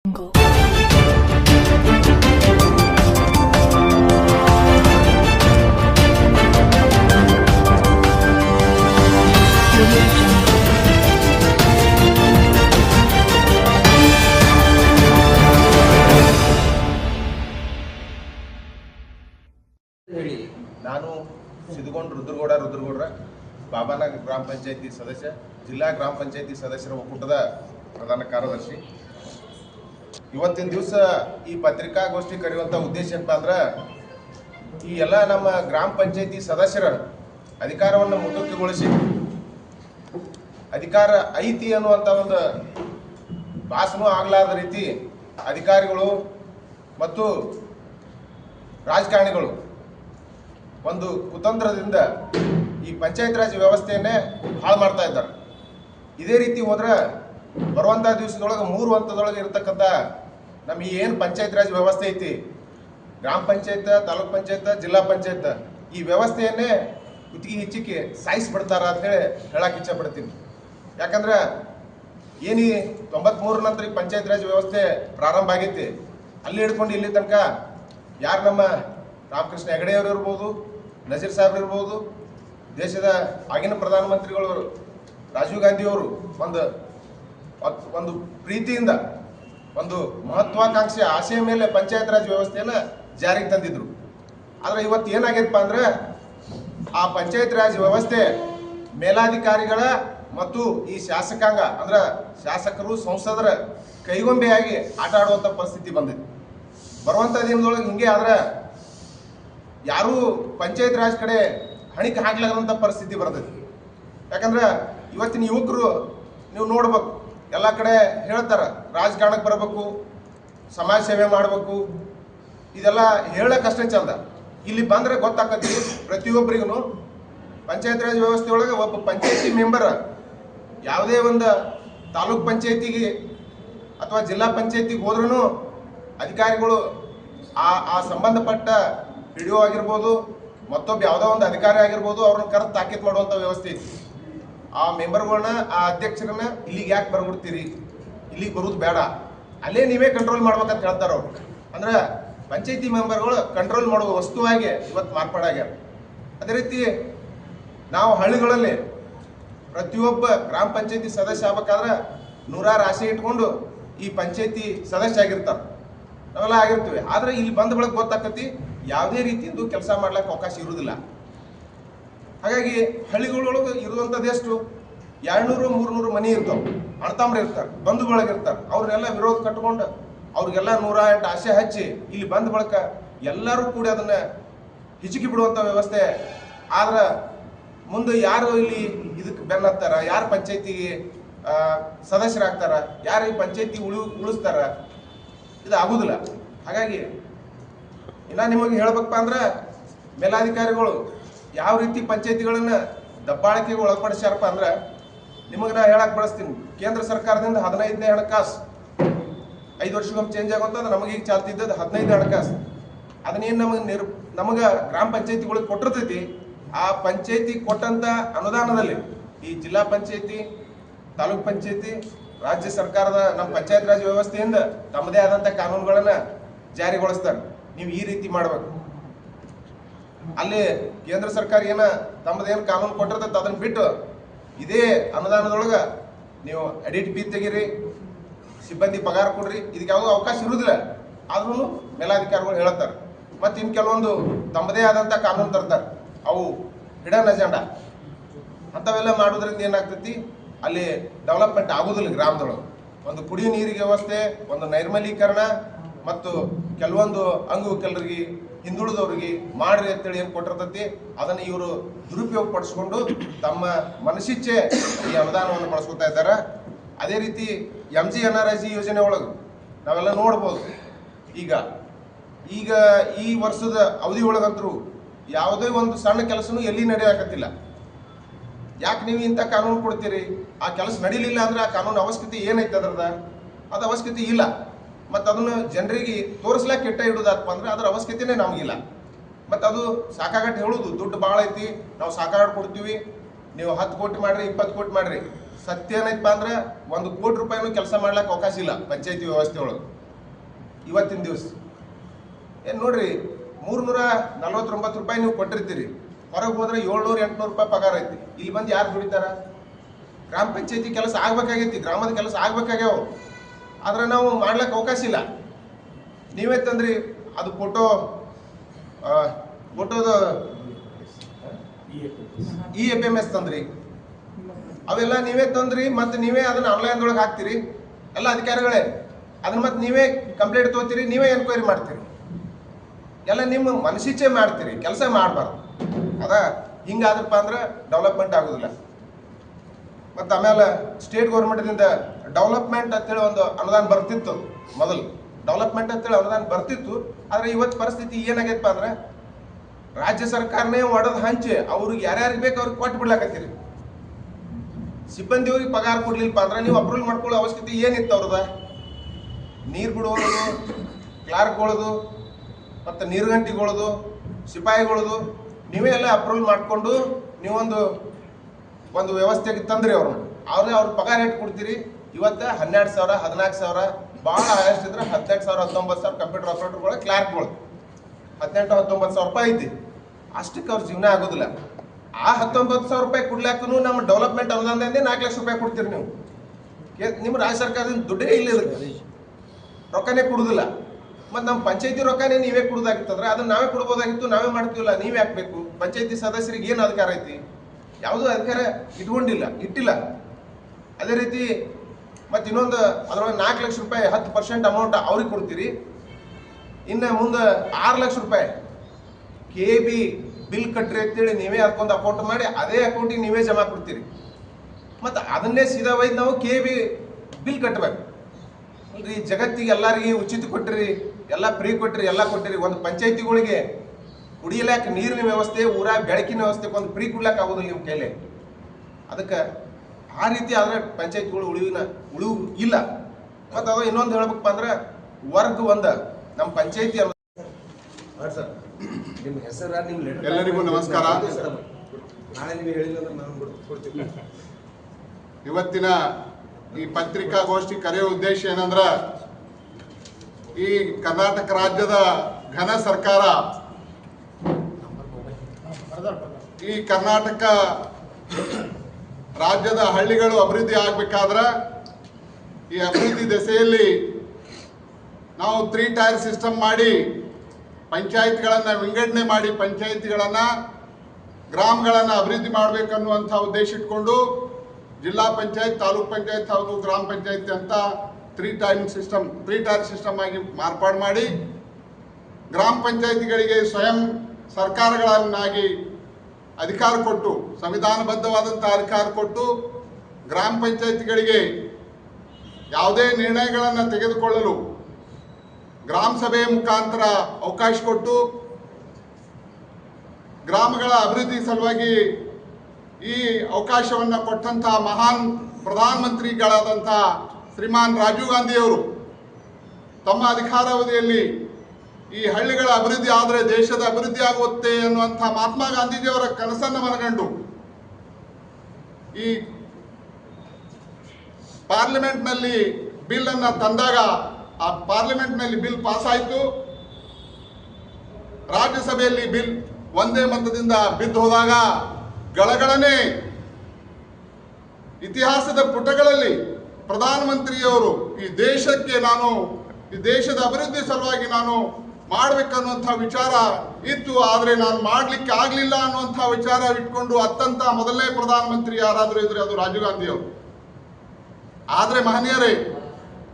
ಹೇಳಿ, ನಾನು ಸಿದ್ದುಗೊಂಡ್ ರುದ್ರಗೌಡ ರುದ್ರಗೌಡ್ರ ಬಾಬಾನಗರ ಗ್ರಾಮ ಪಂಚಾಯತಿ ಸದಸ್ಯ, ಜಿಲ್ಲಾ ಗ್ರಾಮ ಪಂಚಾಯತಿ ಸದಸ್ಯರ ಒಕ್ಕೂಟದ ಪ್ರಧಾನ ಕಾರ್ಯದರ್ಶಿ. ಇವತ್ತಿನ ದಿವಸ ಈ ಪತ್ರಿಕಾಗೋಷ್ಠಿ ಕರೆಯುವಂಥ ಉದ್ದೇಶ ಏನಪ್ಪ ಅಂದ್ರೆ, ಈ ಎಲ್ಲ ನಮ್ಮ ಗ್ರಾಮ ಪಂಚಾಯತಿ ಸದಸ್ಯರ ಅಧಿಕಾರವನ್ನು ಮುಟುಕುಗೊಳಿಸಿ ಅಧಿಕಾರ ಐತಿ ಅನ್ನುವಂಥ ಒಂದು ಭಾಷಣ ಆಗಲಾರದ ರೀತಿ ಅಧಿಕಾರಿಗಳು ಮತ್ತು ರಾಜಕಾರಣಿಗಳು ಒಂದು ಕುತಂತ್ರದಿಂದ ಈ ಪಂಚಾಯತ್ ರಾಜ್ ವ್ಯವಸ್ಥೆಯನ್ನೇ ಹಾಳು ಮಾಡ್ತಾ ಇದ್ದಾರೆ. ಇದೇ ರೀತಿ ಹೋದ್ರೆ ಬರುವಂಥ ದಿವಸದೊಳಗೆ, ಮೂರು ಹಂತದೊಳಗೆ ಇರತಕ್ಕಂಥ ನಮ್ಮ ಈ ಏನು ಪಂಚಾಯತ್ ರಾಜ್ ವ್ಯವಸ್ಥೆ ಐತಿ? ಗ್ರಾಮ ಪಂಚಾಯತ್, ತಾಲೂಕ್ ಪಂಚಾಯತ್, ಜಿಲ್ಲಾ ಪಂಚಾಯತ್, ಈ ವ್ಯವಸ್ಥೆಯನ್ನೇ ಕುತ್ತಿಗೆ ಹೆಚ್ಚಿಗೆ ಸಾಯಿಸ್ಬಿಡ್ತಾರ ಅಂತ ಹೇಳಿ ಹೇಳಕ್ಕೆ ಇಚ್ಛಪಡ್ತೀನಿ ಯಾಕಂದ್ರೆ ಏನಿ ತೊಂಬತ್ಮೂರ ನಂತರ ಈ ಪಂಚಾಯತ್ ರಾಜ್ ವ್ಯವಸ್ಥೆ ಪ್ರಾರಂಭ ಆಗೈತಿ, ಅಲ್ಲಿ ಹಿಡ್ಕೊಂಡು ಇಲ್ಲಿ ತನಕ ಯಾರು ನಮ್ಮ ರಾಮಕೃಷ್ಣ ಹೆಗಡೆಯವರು ಇರ್ಬೋದು, ನಜೀರ್ ಸಾಹೇಬ್ ಇರ್ಬೋದು, ದೇಶದ ಆಗಿನ ಪ್ರಧಾನಮಂತ್ರಿಗಳು, ರಾಜೀವ್ ಗಾಂಧಿಯವರು ಒಂದು ಒಂದು ಪ್ರೀತಿಯಿಂದ, ಒಂದು ಮಹತ್ವಾಕಾಂಕ್ಷೆ ಆಸೆಯ ಮೇಲೆ ಪಂಚಾಯತ್ ರಾಜ್ ವ್ಯವಸ್ಥೆಯನ್ನ ಜಾರಿಗೆ ತಂದಿದ್ರು. ಆದ್ರೆ ಇವತ್ತು ಏನಾಗೈತಪ್ಪ ಅಂದ್ರೆ, ಆ ಪಂಚಾಯತ್ ರಾಜ್ ವ್ಯವಸ್ಥೆ ಮೇಲಾಧಿಕಾರಿಗಳ ಮತ್ತು ಈ ಶಾಸಕಾಂಗ, ಅಂದ್ರ ಶಾಸಕರು, ಸಂಸದರ ಕೈಗೊಂಬೆಯಾಗಿ ಆಟ ಆಡುವಂತ ಪರಿಸ್ಥಿತಿ ಬಂದಿದೆ ಬರುವಂತ ದಿನದೊಳಗೆ ಹಿಂಗೆ ಆದ್ರೆ, ಯಾರೂ ಪಂಚಾಯತ್ ರಾಜ್ ಕಡೆ ಹಣಿಕೆ ಹಾಕ್ಲಾಗದಂತ ಪರಿಸ್ಥಿತಿ ಬರ್ತೈತಿ. ಯಾಕಂದ್ರೆ ಇವತ್ತಿನ ಯುವಕರು ನೀವು ನೋಡ್ಬೇಕು ಎಲ್ಲ ಕಡೆ ಹೇಳ್ತಾರೆ, ರಾಜಕಾರಣಕ್ಕೆ ಬರಬೇಕು, ಸಮಾಜ ಸೇವೆ ಮಾಡಬೇಕು. ಇದೆಲ್ಲ ಹೇಳಕ್ಕೆ ಅಷ್ಟೇ ಚಂದ. ಇಲ್ಲಿ ಬಂದರೆ ಗೊತ್ತಾಕತಿ ಪ್ರತಿಯೊಬ್ಬರಿಗೂ ಪಂಚಾಯತ್ ರಾಜ್ ವ್ಯವಸ್ಥೆ ಒಳಗೆ ಒಬ್ಬ ಪಂಚಾಯತಿ ಮೆಂಬರ್ ಯಾವುದೇ ಒಂದು ತಾಲೂಕ್ ಪಂಚಾಯತಿಗೆ ಅಥವಾ ಜಿಲ್ಲಾ ಪಂಚಾಯತಿಗೆ ಹೋದ್ರೂ ಅಧಿಕಾರಿಗಳು ಆ ಆ ಸಂಬಂಧಪಟ್ಟ ಡಿ ಆಗಿರ್ಬೋದು, ಮತ್ತೊಬ್ಬ ಯಾವುದೋ ಒಂದು ಅಧಿಕಾರಿ ಆಗಿರ್ಬೋದು, ಅವ್ರನ್ನ ಕರೆದು ತಾಕೀತು ಮಾಡುವಂಥ ವ್ಯವಸ್ಥೆ ಐತಿ. ಆ ಮೆಂಬರ್ಗಳನ್ನ, ಆ ಅಧ್ಯಕ್ಷರನ್ನ ಇಲ್ಲಿಗೆ ಯಾಕೆ ಬರ್ಬಿಡ್ತೀರಿ? ಇಲ್ಲಿಗೆ ಬರೋದು ಬೇಡ. ಅಲ್ಲೇ ನೀವೇ ಕಂಟ್ರೋಲ್ ಮಾಡ್ಬೇಕಂತ ಹೇಳ್ತಾರ ಅವ್ರು. ಅಂದ್ರೆ ಪಂಚಾಯತಿ ಮೆಂಬರ್ಗಳು ಕಂಟ್ರೋಲ್ ಮಾಡುವ ವಸ್ತುವಾಗಿ ಇವತ್ತು ಮಾರ್ಪಾಡಾಗ್ಯಾರ ಅದೇ ರೀತಿ ನಾವು ಹಳ್ಳಿಗಳಲ್ಲಿ ಪ್ರತಿಯೊಬ್ಬ ಗ್ರಾಮ ಪಂಚಾಯತಿ ಸದಸ್ಯ ಆಗ್ಬೇಕಾದ್ರೆ ನೂರಾರು ಆಸೆ ಇಟ್ಕೊಂಡು ಈ ಪಂಚಾಯತಿ ಸದಸ್ಯ ಆಗಿರ್ತಾರೆ. ನಾವೆಲ್ಲ ಆಗಿರ್ತೀವಿ. ಆದ್ರೆ ಇಲ್ಲಿ ಬಂದ ಬಳಕೆ ಗೊತ್ತಾಕತಿ, ಯಾವುದೇ ರೀತಿಯಿಂದ ಕೆಲಸ ಮಾಡ್ಲಿಕ್ಕೆ ಅವಕಾಶ ಇರುವುದಿಲ್ಲ ಹಾಗಾಗಿ ಹಳ್ಳಿಗಳೊಳಗೆ ಇರುವಂಥದ್ದು ಎಷ್ಟು? ಎರಡ್ನೂರು, ಮೂರ್ನೂರು ಮನೆ ಇರ್ತಾವೆ. ಅಣ್ತಾಮ್ರ ಇರ್ತಾರೆ ಬಂಧು ಬಳಗ ಇರ್ತಾರೆ ಅವ್ರನ್ನೆಲ್ಲ ವಿರೋಧ ಕಟ್ಕೊಂಡು ಅವ್ರಿಗೆಲ್ಲ ನೂರ ಎಂಟು ಆಸೆ ಹಚ್ಚಿ ಇಲ್ಲಿ ಬಂದ ಬಳಕ ಎಲ್ಲರೂ ಕೂಡಿ ಅದನ್ನು ಹಿಚುಕಿ ಬಿಡುವಂಥ ವ್ಯವಸ್ಥೆ. ಆದ್ರೆ ಮುಂದೆ ಯಾರು ಇಲ್ಲಿ ಇದಕ್ಕೆ ಬೆನ್ನತ್ತಾರ, ಯಾರು ಪಂಚಾಯತಿಗೆ ಸದಸ್ಯರಾಗ್ತಾರ, ಯಾರು ಈ ಪಂಚಾಯತಿ ಉಳಿ, ಉಳಿಸ್ತಾರ, ಇದು ಆಗೋದಿಲ್ಲ. ಹಾಗಾಗಿ ಇನ್ನ ನಿಮಗೆ ಹೇಳ್ಬೇಕಪ್ಪ ಅಂದ್ರೆ ಮೇಲಾಧಿಕಾರಿಗಳು ಯಾವ ರೀತಿ ಪಂಚಾಯತಿಗಳನ್ನ ದಬ್ಬಾಳಿಕೆಗೆ ಒಳಪಡಿಸ್ಯಾರಪ್ಪ ಅಂದ್ರೆ ನಿಮಗೆ ನಾ ಹೇಳಕ್ ಬಳಸ್ತೀನಿ. ಕೇಂದ್ರ ಸರ್ಕಾರದಿಂದ ಹದಿನೈದನೇ ಹಣಕಾಸು. ಐದು ವರ್ಷಕ್ಕೊಮ್ಮೆ ಚೇಂಜ್ ಆಗುವಂಥದ್ದು ನಮಗೆ ಈಗ ಚಾಲ್ತಿದ್ದದ್ದು ಹದಿನೈದು ಹಣಕಾಸು. ಅದನ್ನೇನು ನಮಗೆ ನಿರ್, ನಮಗೆ ಗ್ರಾಮ ಪಂಚಾಯತಿಗಳಿಗೆ ಕೊಟ್ಟಿರ್ತೈತಿ, ಆ ಪಂಚಾಯತಿ ಕೊಟ್ಟಂತ ಅನುದಾನದಲ್ಲಿ ಈ ಜಿಲ್ಲಾ ಪಂಚಾಯತಿ, ತಾಲೂಕ್ ಪಂಚಾಯತಿ, ರಾಜ್ಯ ಸರ್ಕಾರದ ನಮ್ಮ ಪಂಚಾಯತ್ ರಾಜ್ ವ್ಯವಸ್ಥೆಯಿಂದ ತಮ್ಮದೇ ಆದಂತ ಕಾನೂನುಗಳನ್ನು ಜಾರಿಗೊಳಿಸ್ತಾರೆ. ನೀವು ಈ ರೀತಿ ಮಾಡ್ಬೇಕು. ಅಲ್ಲಿ ಕೇಂದ್ರ ಸರ್ಕಾರ ಏನ ತಮ್ಮದೇನು ಕಾನೂನು ಕೊಟ್ಟಿರ್ತೈತೆ ಅದನ್ನ ಬಿಟ್ಟು ಇದೇ ಅನುದಾನದೊಳಗ ನೀವು ಎಡಿಟ್ ಬಿ ತೆಗೀರಿ, ಸಿಬ್ಬಂದಿ ಪಗಾರ ಕೊಡ್ರಿ, ಇದಕ್ಕೆ ಯಾವುದೋ ಅವಕಾಶ ಇರುವುದಿಲ್ಲ ಆದ್ರೂ ಮೇಲಾಧಿಕಾರಿಗಳು ಹೇಳ್ತಾರೆ ಮತ್ತು ಇನ್ ಕೆಲವೊಂದು ತಮ್ಮದೇ ಆದಂತ ಕಾನೂನು ತರ್ತಾರೆ. ಅವು ಹಿಡನ್ ಅಜೆಂಡಾ ಅಂಥವೆಲ್ಲ ಮಾಡೋದ್ರಿಂದ ಏನಾಗ್ತೈತಿ? ಅಲ್ಲಿ ಡೆವಲಪ್ಮೆಂಟ್ ಆಗೋದಿಲ್ಲ ಗ್ರಾಮದೊಳಗೆ. ಒಂದು ಕುಡಿಯೋ ನೀರಿಗೆ ವ್ಯವಸ್ಥೆ, ಒಂದು ನೈರ್ಮಲೀಕರಣ, ಮತ್ತು ಕೆಲವೊಂದು ಅಂಗವಿಕಲರಿಗೆ ಹಿಂದುಳಿದವರಿಗೆ ಮಾಡ್ರಿ ಅಂತೇಳಿ ಏನು ಕೊಟ್ಟಿರ್ತೈತಿ, ಅದನ್ನು ಇವರು ದುರುಪಯೋಗ ಪಡಿಸ್ಕೊಂಡು ತಮ್ಮ ಮನಸ್ಸಿಚ್ಛೆ ಈ ಅನುದಾನವನ್ನು ಬಳಸ್ಕೊತಾ ಇದ್ದಾರೆ. ಅದೇ ರೀತಿ M G N R I C ಯೋಜನೆ ಒಳಗೆ ನಾವೆಲ್ಲ ನೋಡ್ಬೋದು. ಈಗ ಈಗ ಈ ವರ್ಷದ ಅವಧಿ ಒಳಗಂತರೂ ಯಾವುದೇ ಒಂದು ಸಣ್ಣ ಕೆಲಸನೂ ಎಲ್ಲಿ ನಡೆಯಾಕತ್ತಿಲ್ಲ. ಯಾಕೆ ನೀವು ಇಂಥ ಕಾನೂನು ಕೊಡ್ತೀರಿ? ಆ ಕೆಲಸ ನಡೀಲಿಲ್ಲ ಅಂದ್ರೆ ಆ ಕಾನೂನು ಅವಶ್ಯಕತೆ ಏನೈತೆ ಅದರದ ಅದು ಅವಶ್ಯಕತೆ ಇಲ್ಲ. ಮತ್ತು ಅದನ್ನು ಜನರಿಗೆ ತೋರಿಸ್ಲಾಕ ಕೆಟ್ಟ ಇಡೋದಪ್ಪ ಅಂದ್ರೆ ಅದರ ಅವಶ್ಯಕತೆನೇ ನಮಗಿಲ್ಲ. ಮತ್ತು ಅದು ಸಾಕಾಗಟ್ಟು ಹೇಳೋದು, ದುಡ್ಡು ಭಾಳ ಐತಿ, ನಾವು ಸಾಕಾಗಿ ಕೊಡ್ತೀವಿ, ನೀವು ಹತ್ತು ಕೋಟಿ ಮಾಡ್ರಿ, ಇಪ್ಪತ್ತು ಕೋಟಿ ಮಾಡ್ರಿ. ಸತ್ಯ ಏನೈತಪ್ಪ ಅಂದ್ರೆ ಒಂದು ಕೋಟಿ ರೂಪಾಯಿನೂ ಕೆಲಸ ಮಾಡ್ಲಿಕ್ಕೆ ಅವಕಾಶ ಇಲ್ಲ ಪಂಚಾಯತಿ ವ್ಯವಸ್ಥೆ ಒಳಗೆ. ಇವತ್ತಿನ ದಿವಸ. ಏನು ನೋಡ್ರಿ, ಮೂರ್ನೂರ ನಲ್ವತ್ತೊಂಬತ್ತು ರೂಪಾಯಿ ನೀವು ಕೊಟ್ಟಿರ್ತೀರಿ. ಹೊರಗೆ ಹೋದ್ರೆ ಏಳ್ನೂರ, ಎಂಟುನೂರು ರೂಪಾಯಿ ಪಗಾರ ಐತಿ. ಇಲ್ಲಿ ಬಂದು ಯಾರು ದುಡಿತಾರ? ಗ್ರಾಮ ಪಂಚಾಯತಿ ಕೆಲಸ ಆಗ್ಬೇಕಾಗೈತಿ, ಗ್ರಾಮದ ಕೆಲಸ ಆಗ್ಬೇಕಾಗ್ಯಾವ. ಆದ್ರೆ ನಾವು ಮಾಡ್ಲಿಕ್ಕೆ ಅವಕಾಶ ಇಲ್ಲ. ನೀವೇ ತಂದ್ರಿ, ಅದು ಫೋಟೋ ಫೋಟೋದ ಇ ಎಫ್ ಎಂ ಎಸ್ ತಂದ್ರಿ. ಅವೆಲ್ಲ ನೀವೇ ತಂದ್ರಿ ಮತ್ತು ನೀವೇ ಅದನ್ನ ಆನ್ಲೈನ್ದೊಳಗೆ ಹಾಕ್ತೀರಿ. ಎಲ್ಲ ಅಧಿಕಾರಿಗಳೇ, ಅದನ್ನ ಮತ್ತೆ ನೀವೇ ಕಂಪ್ಲೇಂಟ್ ತೊಗೋತೀರಿ ನೀವೇ ಎನ್ಕ್ವೈರಿ ಮಾಡ್ತೀರಿ. ಎಲ್ಲ ನಿಮ್ಮ ಮನಸ್ಸಿಚ್ಛೆ ಮಾಡ್ತೀರಿ, ಕೆಲಸ ಮಾಡಬಾರ್ದು. ಅದ ಹಿಂಗಾದ್ರಪ್ಪ ಅಂದ್ರೆ ಡೆವಲಪ್ಮೆಂಟ್ ಆಗೋದಿಲ್ಲ. ಮತ್ತು ಆಮೇಲೆ ಸ್ಟೇಟ್ ಗೌರ್ಮೆಂಟ್ದಿಂದ ಡೆವಲಪ್ಮೆಂಟ್ ಅಂತೇಳಿ ಒಂದು ಅನುದಾನ ಬರ್ತಿತ್ತು ಮೊದಲು. ಡೆವಲಪ್ಮೆಂಟ್ ಅಂತೇಳಿ ಅನುದಾನ ಬರ್ತಿತ್ತು. ಆದರೆ ಇವತ್ತು ಪರಿಸ್ಥಿತಿ ಏನಾಗೈತಪ್ಪ ಅಂದ್ರೆ ರಾಜ್ಯ ಸರ್ಕಾರನೇ ಒಡೆದು ಹಂಚಿ ಅವ್ರಿಗೆ ಯಾರ್ಯಾರಿಗೆ ಬೇಕು ಅವ್ರಿಗೆ ಕೊಟ್ಟು ಬಿಡ್ಲಾಕತ್ತೀರಿ. ಸಿಬ್ಬಂದಿಯವ್ರಿಗೆ ಪಗಾರ ಕೊಡ್ಲಿಲ್ಪ ಅಂದ್ರೆ ನೀವು ಅಪ್ರೂವಲ್ ಮಾಡ್ಕೊಳ್ಳೋ ಅವಶ್ಯಕತೆ ಏನಿತ್ತು ಅವ್ರದ? ನೀರು ಬಿಡೋದು ಕ್ಲಾರ್ಕ್ಗಳದು ಮತ್ತು ನೀರುಗಂಟಿಗಳದು, ಸಿಪಾಯಿಗಳದು ನೀವೇ ಎಲ್ಲ ಅಪ್ರೂವಲ್ ಮಾಡಿಕೊಂಡು ನೀವೊಂದು ಒಂದು ವ್ಯವಸ್ಥೆಗೆ ತಂದ್ರಿ ಅವ್ರನ್ನ ಅವ್ರನ್ನ ಅವ್ರ ಪಗಾರ ಎಷ್ಟು ಕೊಡ್ತೀರಿ? ಇವತ್ತು ಹನ್ನೆರಡು ಸಾವಿರ, ಹದಿನಾಲ್ಕು ಸಾವಿರ. ಭಾಳ ಹೈಯೆಸ್ಟ್ ಇದ್ರೆ ಹದಿನೆಂಟು ಸಾವಿರ, ಹತ್ತೊಂಬತ್ತು ಸಾವಿರ ಕಂಪ್ಯೂಟರ್ ಆಪರೇಟರ್ಗಳು ಕ್ಲಾರ್ಕ್ಗಳು. ಹದಿನೆಂಟು, ಹತ್ತೊಂಬತ್ತು ಸಾವಿರ ರೂಪಾಯಿ ಐತಿ. ಅಷ್ಟಕ್ಕೆ ಅವ್ರ ಜೀವನ ಆಗೋದಿಲ್ಲ. ಆ ಹತ್ತೊಂಬತ್ತು ಸಾವಿರ ರೂಪಾಯಿ ಕೊಡ್ಲಾಕೂ ನಮ್ಮ ಡೆವಲಪ್ಮೆಂಟ್ ಅನುದಾನದಿಂದ ನಾಲ್ಕು ಲಕ್ಷ ರೂಪಾಯಿ ಕೊಡ್ತೀರಿ ನೀವು. ನಿಮ್ಮ ರಾಜ್ಯ ಸರ್ಕಾರದಿಂದ ದುಡ್ಡೇ ಇಲ್ಲ ರೊಕ್ಕನೇ ಕೊಡುದಿಲ್ಲ. ಮತ್ತು ನಮ್ಮ ಪಂಚಾಯತಿ ರೊಕ್ಕನೇ ನೀವೇ ಕೊಡೋದಾಗಿತ್ತಂದ್ರೆ ಅದನ್ನ ನಾವೇ ಕೊಡ್ಬೋದಾಗಿತ್ತು, ನಾವೇ ಮಾಡ್ತೀವಲ್ಲ ನೀವೇ ಹಾಕ್ಬೇಕು ಪಂಚಾಯತಿ ಸದಸ್ಯರಿಗೆ ಏನು ಅಧಿಕಾರ ಐತಿ? ಯಾವುದೂ ಅಧಿಕಾರ ಇಟ್ಕೊಂಡಿಲ್ಲ, ಇಟ್ಟಿಲ್ಲ. ಅದೇ ರೀತಿ ಮತ್ತು ಇನ್ನೊಂದು ಅದರೊಳಗೆ ನಾಲ್ಕು ಲಕ್ಷ ರೂಪಾಯಿ ಹತ್ತು ಪರ್ಸೆಂಟ್ ಅಮೌಂಟ್ ಅವ್ರಿಗೆ ಕೊಡ್ತೀರಿ. ಇನ್ನು ಮುಂದೆ ಆರು ಲಕ್ಷ ರೂಪಾಯಿ ಕೆ ಬಿ ಬಿಲ್ ಕಟ್ಟ್ರಿ ಅಂತೇಳಿ ನೀವೇ ಅದಕ್ಕೊಂದು ಅಕೌಂಟ್ ಮಾಡಿ ಅದೇ ಅಕೌಂಟಿಗೆ ನೀವೇ ಜಮಾ ಕೊಡ್ತೀರಿ. ಮತ್ತು ಅದನ್ನೇ ಸೀದಾ ಒಯ್ದು ನಾವು ಕೆ ಬಿ ಬಿಲ್ ಕಟ್ಟಬೇಕು ಅಲ್ರಿ ಜಗತ್ತಿಗೆ ಎಲ್ಲರಿಗೆ ಉಚಿತ ಕೊಟ್ಟಿರಿ ಎಲ್ಲ ಫ್ರೀ ಕೊಟ್ಟಿರಿ ಎಲ್ಲ ಕೊಟ್ಟಿರಿ ಒಂದು ಪಂಚಾಯತಿಗಳಿಗೆ ಕುಡಿಯಲಾಕ ನೀರಿನ ವ್ಯವಸ್ಥೆ ಊರ ಬೆಳಕಿನ ವ್ಯವಸ್ಥೆ ಒಂದು ಫ್ರೀ ಕೊಡ್ಲಾಕ ಆಗೋದಿಲ್ಲ ನಿಮ್ಮ ಕೈಲಿ. ಅದಕ್ಕೆ ಆ ರೀತಿ ಆದ್ರೆ ಪಂಚಾಯತ್ಗಳು ಉಳಿವಿನ ಉಳಿವು ಇಲ್ಲ. ಮತ್ತು ಅದು ಇನ್ನೊಂದು ಹೇಳ್ಬೇಕಪ್ಪ ಅಂದ್ರೆ ವರ್ಗ ಒಂದ ನಮ್ಮ ಪಂಚಾಯತಿ ಸರ್. ನಿಮ್ಮ ಹೆಸರ ನಿಮ್ಮ ಲೆಟರ್ ಎಲ್ಲರಿಗೂ ನಮಸ್ಕಾರ. ನಾಳೆ ನೀವು ಹೇಳಿಲ್ಲ ಅಂದ್ರೆ ಕೊಡ್ತೀವಿ ಇವತ್ತಿನ ಈ ಪತ್ರಿಕಾಗೋಷ್ಠಿ ಕರೆಯೋ ಉದ್ದೇಶ ಏನಂದ್ರ ಈ ಕರ್ನಾಟಕ ರಾಜ್ಯದ ಘನ ಸರ್ಕಾರ ಈ ಕರ್ನಾಟಕ ರಾಜ್ಯದ ಹಳ್ಳಿಗಳು ಅಭಿವೃದ್ಧಿ ಆಗಬೇಕಾದ್ರೆ ಈ ಅಭಿವೃದ್ಧಿ ದೆಸೆಯಲ್ಲಿ ನಾವು ತ್ರೀ ಟೈರ್ ಸಿಸ್ಟಮ್ ಮಾಡಿ ಪಂಚಾಯತ್ಗಳನ್ನು ವಿಂಗಡಣೆ ಮಾಡಿ ಪಂಚಾಯಿತಿಗಳನ್ನು, ಗ್ರಾಮಗಳನ್ನು ಅಭಿವೃದ್ಧಿ ಮಾಡಬೇಕನ್ನುವಂಥ ಉದ್ದೇಶ ಇಟ್ಕೊಂಡು ಜಿಲ್ಲಾ ಪಂಚಾಯತ್, ತಾಲೂಕ್ ಪಂಚಾಯತ್ ಹಾಗೂ ಗ್ರಾಮ ಪಂಚಾಯತ್ ಅಂತ three time system three tier system ಆಗಿ ಮಾರ್ಪಾಡು ಮಾಡಿ ಗ್ರಾಮ ಪಂಚಾಯತಿಗಳಿಗೆ ಸ್ವಯಂ ಸರ್ಕಾರಗಳನ್ನಾಗಿ ಅಧಿಕಾರ ಕೊಟ್ಟು ಸಂವಿಧಾನಬದ್ಧವಾದಂಥ ಅಧಿಕಾರ ಕೊಟ್ಟು ಗ್ರಾಮ ಪಂಚಾಯತ್ಗಳಿಗೆ ಯಾವುದೇ ನಿರ್ಣಯಗಳನ್ನು ತೆಗೆದುಕೊಳ್ಳಲು ಗ್ರಾಮ ಸಭೆಯ ಮುಖಾಂತರ ಅವಕಾಶ ಕೊಟ್ಟು, ಗ್ರಾಮಗಳ ಅಭಿವೃದ್ಧಿ ಸಲುವಾಗಿ ಈ ಅವಕಾಶವನ್ನು ಕೊಟ್ಟಂಥ ಮಹಾನ್ ಪ್ರಧಾನಮಂತ್ರಿಗಳಾದಂಥ ಶ್ರೀಮಾನ್ ರಾಜೀವ್ ಗಾಂಧಿಯವರು ತಮ್ಮ ಅಧಿಕಾರಾವಧಿಯಲ್ಲಿ ಈ ಹಳ್ಳಿಗಳ ಅಭಿವೃದ್ಧಿ ಆದರೆ ದೇಶದ ಅಭಿವೃದ್ಧಿ ಆಗುತ್ತೆ ಅನ್ನುವಂಥ ಮಹಾತ್ಮ ಗಾಂಧೀಜಿಯವರ ಕನಸನ್ನು ಮನಗಂಡು ಈ ಪಾರ್ಲಿಮೆಂಟ್ನಲ್ಲಿ ಬಿಲ್ ಅನ್ನ ತಂದಾಗ ಆ ಪಾರ್ಲಿಮೆಂಟ್ನಲ್ಲಿ ಬಿಲ್ ಪಾಸ್ ಆಯಿತು ರಾಜ್ಯಸಭೆಯಲ್ಲಿ ಬಿಲ್ ಒಂದೇ ಮತದಿಂದ ಬಿದ್ದು ಹೋದಾಗ ಗಳಗಳನೆ ಇತಿಹಾಸದ ಪುಟಗಳಲ್ಲಿ ಪ್ರಧಾನಮಂತ್ರಿಯವರು ಈ ದೇಶಕ್ಕೆ ನಾನು, ಈ ದೇಶದ ಅಭಿವೃದ್ಧಿ ಸಲುವಾಗಿ ನಾನು ಮಾಡ್ಬೇಕನ್ನುವಂಥ ವಿಚಾರ ಇತ್ತು, ಆದರೆ ನಾನು ಮಾಡ್ಲಿಕ್ಕೆ ಆಗ್ಲಿಲ್ಲ ಅನ್ನುವಂಥ ವಿಚಾರ ಇಟ್ಕೊಂಡು ಅತ್ತಂತ ಮೊದಲನೇ ಪ್ರಧಾನಮಂತ್ರಿ ಯಾರಾದರೂ ಇದ್ರೆ ಅದು ರಾಜೀವ್ ಗಾಂಧಿ ಅವರು ಆದರೆ ಮಹನೀಯರೇ,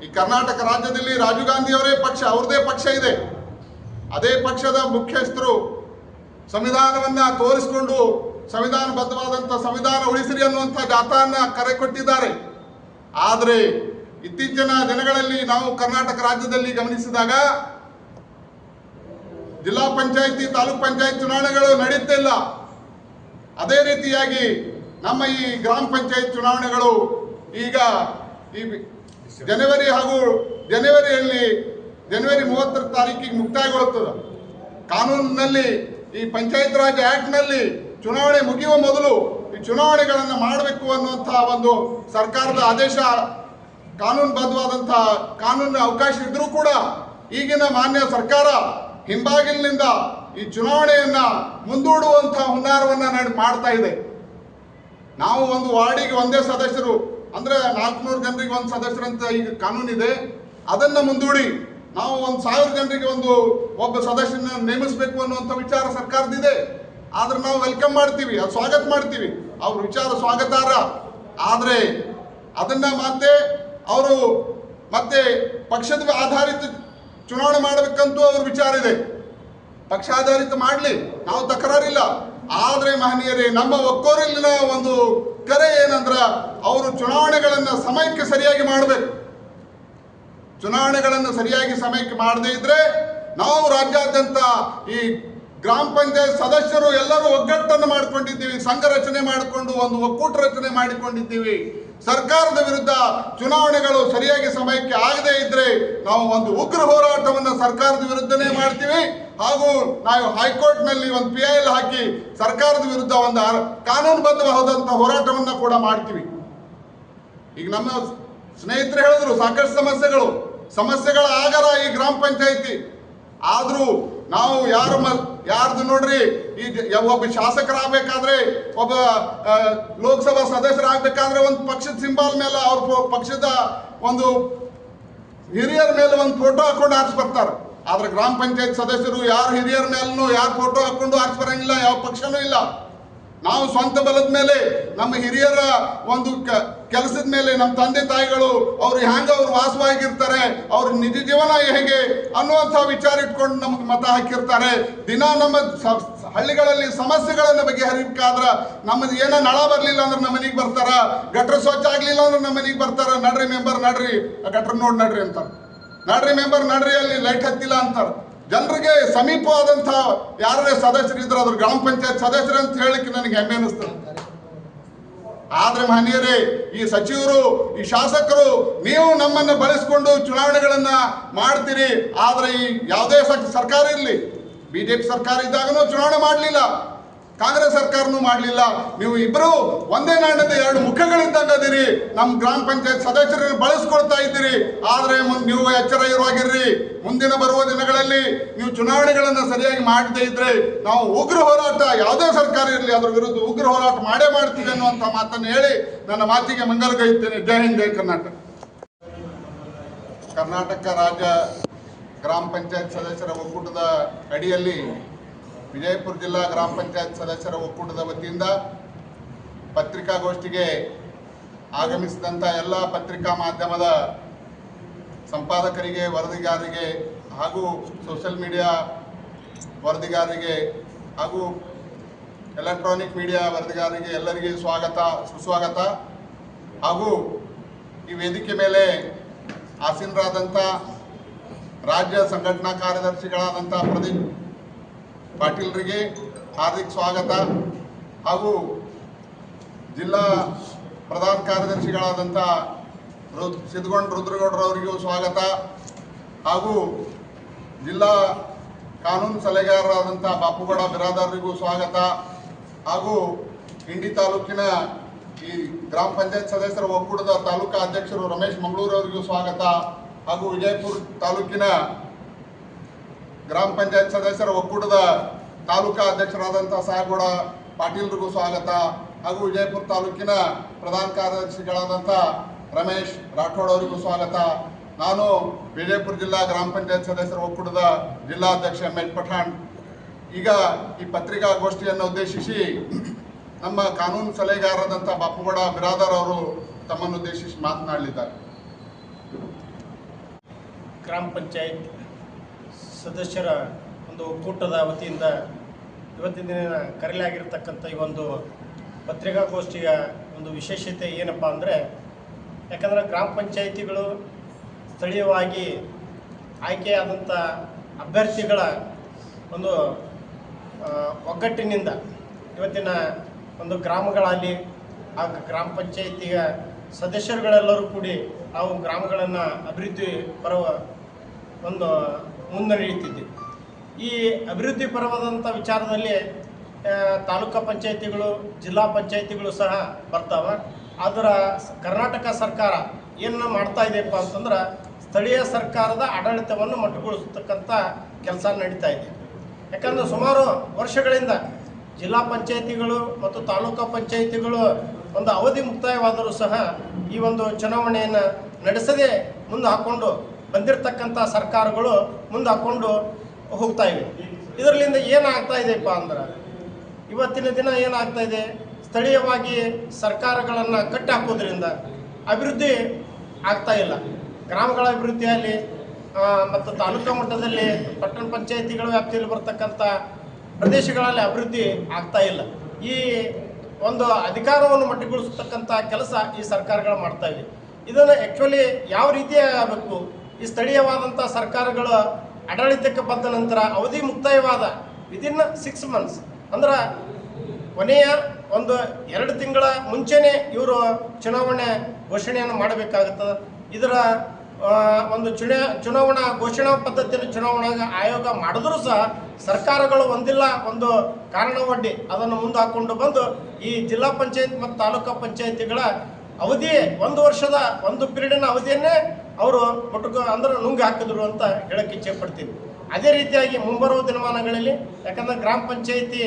ಈ ಕರ್ನಾಟಕ ರಾಜ್ಯದಲ್ಲಿ ರಾಜೀವ್ ಗಾಂಧಿ ಅವರೇ ಪಕ್ಷ ಅವ್ರದೇ ಪಕ್ಷ ಇದೆ. ಅದೇ ಪಕ್ಷದ ಮುಖ್ಯಸ್ಥರು ಸಂವಿಧಾನವನ್ನ ತೋರಿಸಿಕೊಂಡು ಸಂವಿಧಾನಬದ್ಧವಾದಂಥ ಸಂವಿಧಾನ ಉಳಿಸಿರಿ ಅನ್ನುವಂಥ ಜಾಥಾನ್ನ ಕರೆ ಕೊಟ್ಟಿದ್ದಾರೆ. ಆದರೆ ಇತ್ತೀಚಿನ ದಿನಗಳಲ್ಲಿ ನಾವು ಕರ್ನಾಟಕ ರಾಜ್ಯದಲ್ಲಿ ಗಮನಿಸಿದಾಗ ಜಿಲ್ಲಾ ಪಂಚಾಯಿತಿ, ತಾಲೂಕ್ ಪಂಚಾಯತ್ ಚುನಾವಣೆಗಳು ನಡೆಯುತ್ತಿಲ್ಲ ಅದೇ ರೀತಿಯಾಗಿ ನಮ್ಮ ಈ ಗ್ರಾಮ ಪಂಚಾಯತ್ ಚುನಾವಣೆಗಳು ಈಗ ಈ ಜನವರಿ ಹಾಗೂ ಜನವರಿಯಲ್ಲಿ ಜನವರಿ ಮೂವತ್ತರ ತಾರೀಕಿಗೆ ಮುಕ್ತಾಯಗೊಳ್ಳುತ್ತದೆ. ಕಾನೂನಿನಲ್ಲಿ ಈ ಪಂಚಾಯತ್ ರಾಜ್ ಆ್ಯಕ್ಟ್ನಲ್ಲಿ ಚುನಾವಣೆ ಮುಗಿಯುವ ಮೊದಲು ಈ ಚುನಾವಣೆಗಳನ್ನು ಮಾಡಬೇಕು ಅನ್ನುವಂತಹ ಒಂದು ಸರ್ಕಾರದ ಆದೇಶ ಕಾನೂನುಬದ್ಧವಾದಂಥ ಕಾನೂನಿನ ಅವಕಾಶ ಇದ್ರೂ ಕೂಡ ಈಗಿನ ಮಾನ್ಯ ಸರ್ಕಾರ ಹಿಂಬಾಗಿಲಿನಿಂದ ಈ ಚುನಾವಣೆಯನ್ನ ಮುಂದೂಡುವಂತಹ ಹುನ್ನಾರವನ್ನ ನಡೆ, ಮಾಡ್ತಾ ಇದೆ. ನಾವು ಒಂದು ವಾರ್ಡಿಗೆ ಒಂದೇ ಸದಸ್ಯರು, ಅಂದ್ರೆ ನಾಲ್ಕುನೂರು ಜನರಿಗೆ ಒಂದು ಸದಸ್ಯರಂತ ಈಗ ಕಾನೂನಿದೆ ಅದನ್ನ ಮುಂದೂಡಿ ನಾವು ಒಂದು ಸಾವಿರ ಜನರಿಗೆ ಒಂದು ಒಬ್ಬ ಸದಸ್ಯನ ನೇಮಿಸಬೇಕು ಅನ್ನುವಂಥ ವಿಚಾರ ಸರ್ಕಾರದಿದೆ ಆದ್ರೆ ನಾವು ವೆಲ್ಕಮ್ ಮಾಡ್ತೀವಿ, ಅದು ಸ್ವಾಗತ ಮಾಡ್ತೀವಿ. ಅವ್ರ ವಿಚಾರ ಸ್ವಾಗತಾರ ಆದರೆ ಅದನ್ನ ಮತ್ತೆ ಅವರು ಮತ್ತೆ ಪಕ್ಷದ ಆಧಾರಿತ ಚುನಾವಣೆ ಮಾಡಬೇಕಂತೂ ಅವ್ರ ವಿಚಾರ ಇದೆ. ಪಕ್ಷಾಧಾರಿತ ಮಾಡಲಿ, ನಾವು ತಕರಾರಿಲ್ಲ. ಆದರೆ ಮಹನೀಯರೇ, ನಮ್ಮ ಒಕ್ಕೋರಿಲ್ಲಿನ ಒಂದು ಕರೆ ಏನಂದ್ರ, ಅವರು ಚುನಾವಣೆಗಳನ್ನು ಸಮಯಕ್ಕೆ ಸರಿಯಾಗಿ ಮಾಡಬೇಕು. ಚುನಾವಣೆಗಳನ್ನು ಸರಿಯಾಗಿ ಸಮಯಕ್ಕೆ ಮಾಡದೇ ಇದ್ರೆ, ನಾವು ರಾಜ್ಯಾದ್ಯಂತ ಈ ಗ್ರಾಮ ಪಂಚಾಯತ್ ಸದಸ್ಯರು ಎಲ್ಲರೂ ಒಗ್ಗಟ್ಟನ್ನು ಮಾಡಿಕೊಂಡಿದ್ದೀವಿ. ಸಂಘ ರಚನೆ ಮಾಡಿಕೊಂಡು, ಒಂದು ಒಕ್ಕೂಟ ರಚನೆ ಮಾಡಿಕೊಂಡಿದ್ದೀವಿ. ಸರ್ಕಾರದ ವಿರುದ್ಧ ಚುನಾವಣೆಗಳು ಸರಿಯಾಗಿ ಸಮಯಕ್ಕೆ ಆಗದೇ ಇದ್ರೆ ನಾವು ಒಂದು ಉಗ್ರ ಹೋರಾಟವನ್ನು ಸರ್ಕಾರದ ವಿರುದ್ಧನೇ ಮಾಡ್ತೀವಿ. ಹಾಗೂ ನಾವು ಹೈಕೋರ್ಟ್ನಲ್ಲಿ ಒಂದು ಪಿ ಐ ಎಲ್ ಹಾಕಿ ಸರ್ಕಾರದ ವಿರುದ್ಧ ಒಂದು ಕಾನೂನುಬದ್ಧವಾದಂಥ ಹೋರಾಟವನ್ನು ಕೂಡ ಮಾಡ್ತೀವಿ. ಈಗ ನಮ್ಮ ಸ್ನೇಹಿತರು ಹೇಳಿದ್ರು ಸಾಕಷ್ಟು ಸಮಸ್ಯೆಗಳು. ಸಮಸ್ಯೆಗಳ ಆಗರ ಈ ಗ್ರಾಮ ಪಂಚಾಯಿತಿ. ಆದ್ರೂ ನಾವು ಯಾರು ಯಾರ್ದು ನೋಡ್ರಿ? ಈ ಒಬ್ಬ ಶಾಸಕರಾಗಬೇಕಾದ್ರೆ, ಒಬ್ಬ ಲೋಕಸಭಾ ಸದಸ್ಯರಾಗಬೇಕಾದ್ರೆ ಒಂದು ಪಕ್ಷದ ಸಿಂಬಾಲ್ ಮೇಲೆ ಅವ್ರ ಪಕ್ಷದ ಒಂದು ಹಿರಿಯರ ಮೇಲೆ ಒಂದು ಫೋಟೋ ಹಾಕೊಂಡು ಆರಿಸಿ ಬರ್ತಾರೆ. ಆದ್ರೆ ಗ್ರಾಮ ಪಂಚಾಯತ್ ಸದಸ್ಯರು ಯಾರು ಹಿರಿಯರ ಮೇಲೂ ಯಾರು ಫೋಟೋ ಹಾಕೊಂಡು ಆರಿಸಿ ಬರಂಗಿಲ್ಲ, ಯಾವ ಪಕ್ಷನೂ ಇಲ್ಲ. ನಾವು ಸ್ವಂತ ಬಲದ ಮೇಲೆ, ನಮ್ಮ ಹಿರಿಯರ ಒಂದು ಕೆಲಸದ ಮೇಲೆ ನಮ್ಮ ತಂದೆ ತಾಯಿಗಳು ಅವ್ರು ಹ್ಯಾಂಗ ಅವ್ರು ವಾಸವಾಗಿರ್ತಾರೆ, ಅವ್ರ ನಿಜ ಜೀವನ ಹೇಗೆ ಅನ್ನುವಂಥ ವಿಚಾರ ಇಟ್ಕೊಂಡು ನಮಗೆ ಮತ ಹಾಕಿರ್ತಾರೆ. ದಿನ ನಮ್ಮ ಹಳ್ಳಿಗಳಲ್ಲಿ ಸಮಸ್ಯೆಗಳನ್ನು ಬಗ್ಗೆ ಬಗೆಹರಿಬೇಕಾದ್ರ ನಮ್ಮದು ಏನೋ ನಳ ಬರಲಿಲ್ಲ ಅಂದ್ರೆ ನಮ್ಮ ಮನೆಗೆ ಬರ್ತಾರ, ಗಟ್ರ ಸ್ವಚ್ಛ ಆಗಲಿಲ್ಲ ಅಂದ್ರೆ ನಮ್ಮ ಮನೆಗೆ ಬರ್ತಾರ, ನಡ್ರಿ ಮೆಂಬರ್ ನಡ್ರಿ ಗಟ್ರ ನೋಡಿ ನಡ್ರಿ ಅಂತಾರೆ. ನಡ್ರಿ ಮೆಂಬರ್ ನಡ್ರಿ ಅಲ್ಲಿ ಲೈಟ್ ಹತ್ತಿಲ್ಲ ಅಂತಾರೆ. ಜನರಿಗೆ ಸಮೀಪವಾದಂತಹ ಯಾರೇ ಸದಸ್ಯರು ಇದ್ರೆ ಅದ್ರ ಗ್ರಾಮ ಪಂಚಾಯತ್ ಸದಸ್ಯರು ಅಂತ ಹೇಳಕ್ಕೆ ನನಗೆ ಹೆಮ್ಮೆ ಅನಿಸ್ತದೆ ಆದ್ರೆ ಮಹನೀಯರೇ, ಈ ಸಚಿವರು, ಈ ಶಾಸಕರು, ನೀವು ನಮ್ಮನ್ನ ಬಳಸಿಕೊಂಡು ಚುನಾವಣೆಗಳನ್ನ ಮಾಡ್ತೀರಿ, ಆದ್ರೆ ಈ ಯಾವುದೇ ಸರ್ಕಾರ ಇರಲಿ, ಬಿಜೆಪಿ ಸರ್ಕಾರ ಇದ್ದಾಗನೂ ಚುನಾವಣೆ ಮಾಡಲಿಲ್ಲ. ಕಾಂಗ್ರೆಸ್ ಸರ್ಕಾರನೂ ಮಾಡಲಿಲ್ಲ. ನೀವು ಇಬ್ಬರು ಒಂದೇ ನಾಣ್ಯದ ಎರಡು ಮುಖಗಳಿದ್ದಂಗ ಅದೀರಿ ನಮ್ಮ ಗ್ರಾಮ ಪಂಚಾಯತ್ ಸದಸ್ಯರನ್ನು ಬಳಸ್ಕೊಳ್ತಾ ಇದ್ದೀರಿ. ಆದರೆ ನೀವು ಎಚ್ಚರ ಇರುವಾಗಿರ್ರಿ. ಮುಂದಿನ ಬರುವ ದಿನಗಳಲ್ಲಿ ನೀವು ಚುನಾವಣೆಗಳನ್ನು ಸರಿಯಾಗಿ ಮಾಡದೇ ಇದ್ರೆ ನಾವು ಉಗ್ರ ಹೋರಾಟ, ಯಾವುದೇ ಸರ್ಕಾರ ಇರಲಿ ಅದ್ರ ವಿರುದ್ಧ ಉಗ್ರ ಹೋರಾಟ ಮಾಡೇ ಮಾಡ್ತೀವಿ ಅನ್ನುವಂಥ ಮಾತನ್ನು ಹೇಳಿ ನನ್ನ ಮಾತಿಗೆ ಮಂಗಲಗೈತೇನೆ ಜೈ ಹಿಂದ್, ಜೈ ಕರ್ನಾಟಕ. ಕರ್ನಾಟಕ ರಾಜ್ಯ ಗ್ರಾಮ ಪಂಚಾಯತ್ ಸದಸ್ಯರ ಒಕ್ಕೂಟದ ಅಡಿಯಲ್ಲಿ ವಿಜಯಪುರ ಜಿಲ್ಲಾ ಗ್ರಾಮ ಪಂಚಾಯತ್ ಸದಸ್ಯರ ಒಕ್ಕೂಟದ ವತಿಯಿಂದ ಪತ್ರಿಕಾಗೋಷ್ಠಿಗೆ ಆಗಮಿಸಿದಂಥ ಎಲ್ಲ ಪತ್ರಿಕಾ ಮಾಧ್ಯಮದ ಸಂಪಾದಕರಿಗೆ, ವರದಿಗಾರರಿಗೆ ಹಾಗೂ ಸೋಷಿಯಲ್ ಮೀಡಿಯಾ ವರದಿಗಾರರಿಗೆ ಹಾಗೂ ಎಲೆಕ್ಟ್ರಾನಿಕ್ ಮೀಡಿಯಾ ವರದಿಗಾರರಿಗೆ ಎಲ್ಲರಿಗೆ ಸ್ವಾಗತ, ಸುಸ್ವಾಗತ ಹಾಗೂ ಈ ವೇದಿಕೆ ಮೇಲೆ ಆಸೀನರಾದಂಥ ರಾಜ್ಯ ಸಂಘಟನಾ ಕಾರ್ಯದರ್ಶಿಗಳಾದಂಥ ಪ್ರದೀಪ್ ಪಾಟೀಲ್ರಿಗೆ ಹಾರ್ದಿಕ ಸ್ವಾಗತ ಹಾಗೂ ಜಿಲ್ಲಾ ಪ್ರಧಾನ ಕಾರ್ಯದರ್ಶಿಗಳಾದಂಥ ರು ಸಿದ್ಧಗೊಂಡ ರುದ್ರಗೌಡರವರಿಗೂ ಸ್ವಾಗತ ಹಾಗೂ ಜಿಲ್ಲಾ ಕಾನೂನು ಸಲಹೆಗಾರರಾದಂಥ ಬಾಪುಗೌಡ ಬಿರಾದಾರರಿಗೂ ಸ್ವಾಗತ ಹಾಗೂ ಇಂಡಿ ತಾಲೂಕಿನ ಈ ಗ್ರಾಮ ಪಂಚಾಯತ್ ಸದಸ್ಯರ ಒಕ್ಕೂಟದ ತಾಲೂಕಾ ಅಧ್ಯಕ್ಷರು ರಮೇಶ್ ಮಂಗಳೂರವರಿಗೂ ಸ್ವಾಗತ ಹಾಗೂ ವಿಜಯಪುರ ತಾಲೂಕಿನ ಗ್ರಾಮ ಪಂಚಾಯತ್ ಸದಸ್ಯರ ಒಕ್ಕೂಟದ ತಾಲೂಕಾ ಅಧ್ಯಕ್ಷರಾದಂಥ ಸಾಹೇಗೌಡ ಪಾಟೀಲ್ರಿಗೂ ಸ್ವಾಗತ. ಹಾಗೂ ವಿಜಯಪುರ ತಾಲೂಕಿನ ಪ್ರಧಾನ ಕಾರ್ಯದರ್ಶಿಗಳಾದಂಥ ರಮೇಶ್ ರಾಠೋಡ್ ಅವರಿಗೂ ಸ್ವಾಗತ. ನಾನು ವಿಜಯಪುರ ಜಿಲ್ಲಾ ಗ್ರಾಮ ಪಂಚಾಯತ್ ಸದಸ್ಯರ ಒಕ್ಕೂಟದ ಜಿಲ್ಲಾಧ್ಯಕ್ಷ ಎಂ ಪಠಾಣ್. ಈಗ ಈ ಪತ್ರಿಕಾಗೋಷ್ಠಿಯನ್ನು ಉದ್ದೇಶಿಸಿ ನಮ್ಮ ಕಾನೂನು ಸಲಹೆಗಾರರಾದಂಥ ಬಾಪುಗೌಡ, ಬಿರಾದರ್ ಅವರು ತಮ್ಮನ್ನು ಉದ್ದೇಶಿಸಿ ಮಾತನಾಡಲಿದ್ದಾರೆ. ಗ್ರಾಮ ಪಂಚಾಯತ್ ಸದಸ್ಯರ ಒಂದು ಒಕ್ಕೂಟದ ವತಿಯಿಂದ ಇವತ್ತಿನ ದಿನ ಕರೆಯಲಾಗಿರ್ತಕ್ಕಂಥ ಈ ಒಂದು ಪತ್ರಿಕಾಗೋಷ್ಠಿಯ ಒಂದು ವಿಶೇಷತೆ ಏನಪ್ಪ ಅಂದರೆ, ಯಾಕಂದರೆ ಗ್ರಾಮ ಪಂಚಾಯಿತಿಗಳು ಸ್ಥಳೀಯವಾಗಿ ಆಯ್ಕೆಯಾದಂಥ ಅಭ್ಯರ್ಥಿಗಳ ಒಂದು ಒಗ್ಗಟ್ಟಿನಿಂದ ಇವತ್ತಿನ ಒಂದು ಗ್ರಾಮಗಳಲ್ಲಿ ಆ ಗ್ರಾಮ ಪಂಚಾಯಿತಿಯ ಸದಸ್ಯರುಗಳೆಲ್ಲರೂ ಕೂಡಿ ನಾವು ಗ್ರಾಮಗಳನ್ನು ಅಭಿವೃದ್ಧಿ ಬರುವ ಒಂದು ಮುನ್ನಡೆಯುತ್ತಿದ್ದೀವಿ ಈ ಅಭಿವೃದ್ಧಿ ಪರವಾದಂಥ ವಿಚಾರದಲ್ಲಿ ತಾಲೂಕು ತಾಲೂಕಾ ಪಂಚಾಯತಿಗಳು, ಜಿಲ್ಲಾ ಪಂಚಾಯಿತಿಗಳು ಸಹ ಬರ್ತಾವ. ಅದರ ಕರ್ನಾಟಕ ಸರ್ಕಾರ ಏನು ಮಾಡ್ತಾ ಇದೆಯಪ್ಪ ಅಂತಂದ್ರೆ, ಸ್ಥಳೀಯ ಸರ್ಕಾರದ ಆಡಳಿತವನ್ನು ಮಟ್ಟುಗೊಳಿಸತಕ್ಕಂಥ ಕೆಲಸ ನಡೀತಾ ಇದೆ. ಯಾಕಂದ್ರೆ ಸುಮಾರು ವರ್ಷಗಳಿಂದ ಜಿಲ್ಲಾ ಪಂಚಾಯಿತಿಗಳು ಮತ್ತು ತಾಲೂಕಾ ಪಂಚಾಯಿತಿಗಳು ಒಂದು ಅವಧಿ ಮುಕ್ತಾಯವಾದರೂ ಸಹ ಈ ಒಂದು ಚುನಾವಣೆಯನ್ನು ನಡೆಸದೆ ಮುಂದೆ ಹಾಕ್ಕೊಂಡು ಬಂದಿರತಕ್ಕಂಥ ಸರ್ಕಾರಗಳು ಮುಂದೆ ಹಾಕ್ಕೊಂಡು ಹೋಗ್ತಾ ಇವೆ. ಇದರಲ್ಲಿಂದ ಏನಾಗ್ತಾ ಇದೆಯಪ್ಪ ಅಂದ್ರೆ, ಇವತ್ತಿನ ದಿನ ಏನಾಗ್ತಾ ಇದೆ? ಸ್ಥಳೀಯವಾಗಿ ಸರ್ಕಾರಗಳನ್ನು ಕಟ್ಟಿ ಹಾಕೋದ್ರಿಂದ ಅಭಿವೃದ್ಧಿ ಆಗ್ತಾ ಇಲ್ಲ. ಗ್ರಾಮಗಳ ಅಭಿವೃದ್ಧಿಯಲ್ಲಿ ಮತ್ತು ತಾಲೂಕಾ ಮಟ್ಟದಲ್ಲಿ ಪಟ್ಟಣ ಪಂಚಾಯತಿಗಳ ವ್ಯಾಪ್ತಿಯಲ್ಲಿ ಬರ್ತಕ್ಕಂಥ ಪ್ರದೇಶಗಳಲ್ಲಿ ಅಭಿವೃದ್ಧಿ ಆಗ್ತಾ ಇಲ್ಲ. ಈ ಒಂದು ಅಧಿಕಾರವನ್ನು ಮಟ್ಟಿಗೊಳಿಸ್ತಕ್ಕಂಥ ಕೆಲಸ ಈ ಸರ್ಕಾರಗಳು ಮಾಡ್ತಾ ಇವೆ ಇದನ್ನು ಆ್ಯಕ್ಚುಲಿ ಯಾವ ರೀತಿ ಆಗಬೇಕು? ಈ ಸ್ಥಳೀಯವಾದಂಥ ಸರ್ಕಾರಗಳು ಆಡಳಿತಕ್ಕೆ ಬಂದ ನಂತರ ಅವಧಿ ಮುಕ್ತಾಯವಾದ ವಿದಿನ್ ಸಿಕ್ಸ್ ಮಂತ್ಸ್ ಅಂದ್ರೆ ಕೊನೆಯ ಒಂದು ಎರಡು ತಿಂಗಳ ಮುಂಚೆನೆ ಇವರು ಚುನಾವಣೆ ಘೋಷಣೆಯನ್ನು ಮಾಡಬೇಕಾಗುತ್ತದೆ. ಇದರ ಒಂದು ಚುನ ಚುನಾವಣಾ ಘೋಷಣಾ ಪದ್ಧತಿಯನ್ನು ಚುನಾವಣಾ ಆಯೋಗ ಮಾಡಿದ್ರೂ ಸಹ ಸರ್ಕಾರಗಳು ಒಂದಿಲ್ಲ ಒಂದು ಕಾರಣವಡ್ಡಿ. ಅದನ್ನು ಮುಂದೆ ಹಾಕ್ಕೊಂಡು ಬಂದು ಈ ಜಿಲ್ಲಾ ಪಂಚಾಯತ್ ಮತ್ತು ತಾಲೂಕಾ ಪಂಚಾಯತಿಗಳ ಅವಧಿ ಒಂದು ವರ್ಷದ ಒಂದು ಪೀರಿಯಡಿನ ಅವಧಿಯನ್ನೇ ಅವರು ಮುಟುಕು ಅಂದ್ರೆ ನುಂಗಿ ಹಾಕಿದ್ರು ಅಂತ ಹೇಳಕ್ಕೆ ಇಚ್ಛೆ ಪಡ್ತೀವಿ ಅದೇ ರೀತಿಯಾಗಿ ಮುಂಬರುವ ದಿನಮಾನಗಳಲ್ಲಿ, ಯಾಕಂದ್ರೆ ಗ್ರಾಮ ಪಂಚಾಯಿತಿ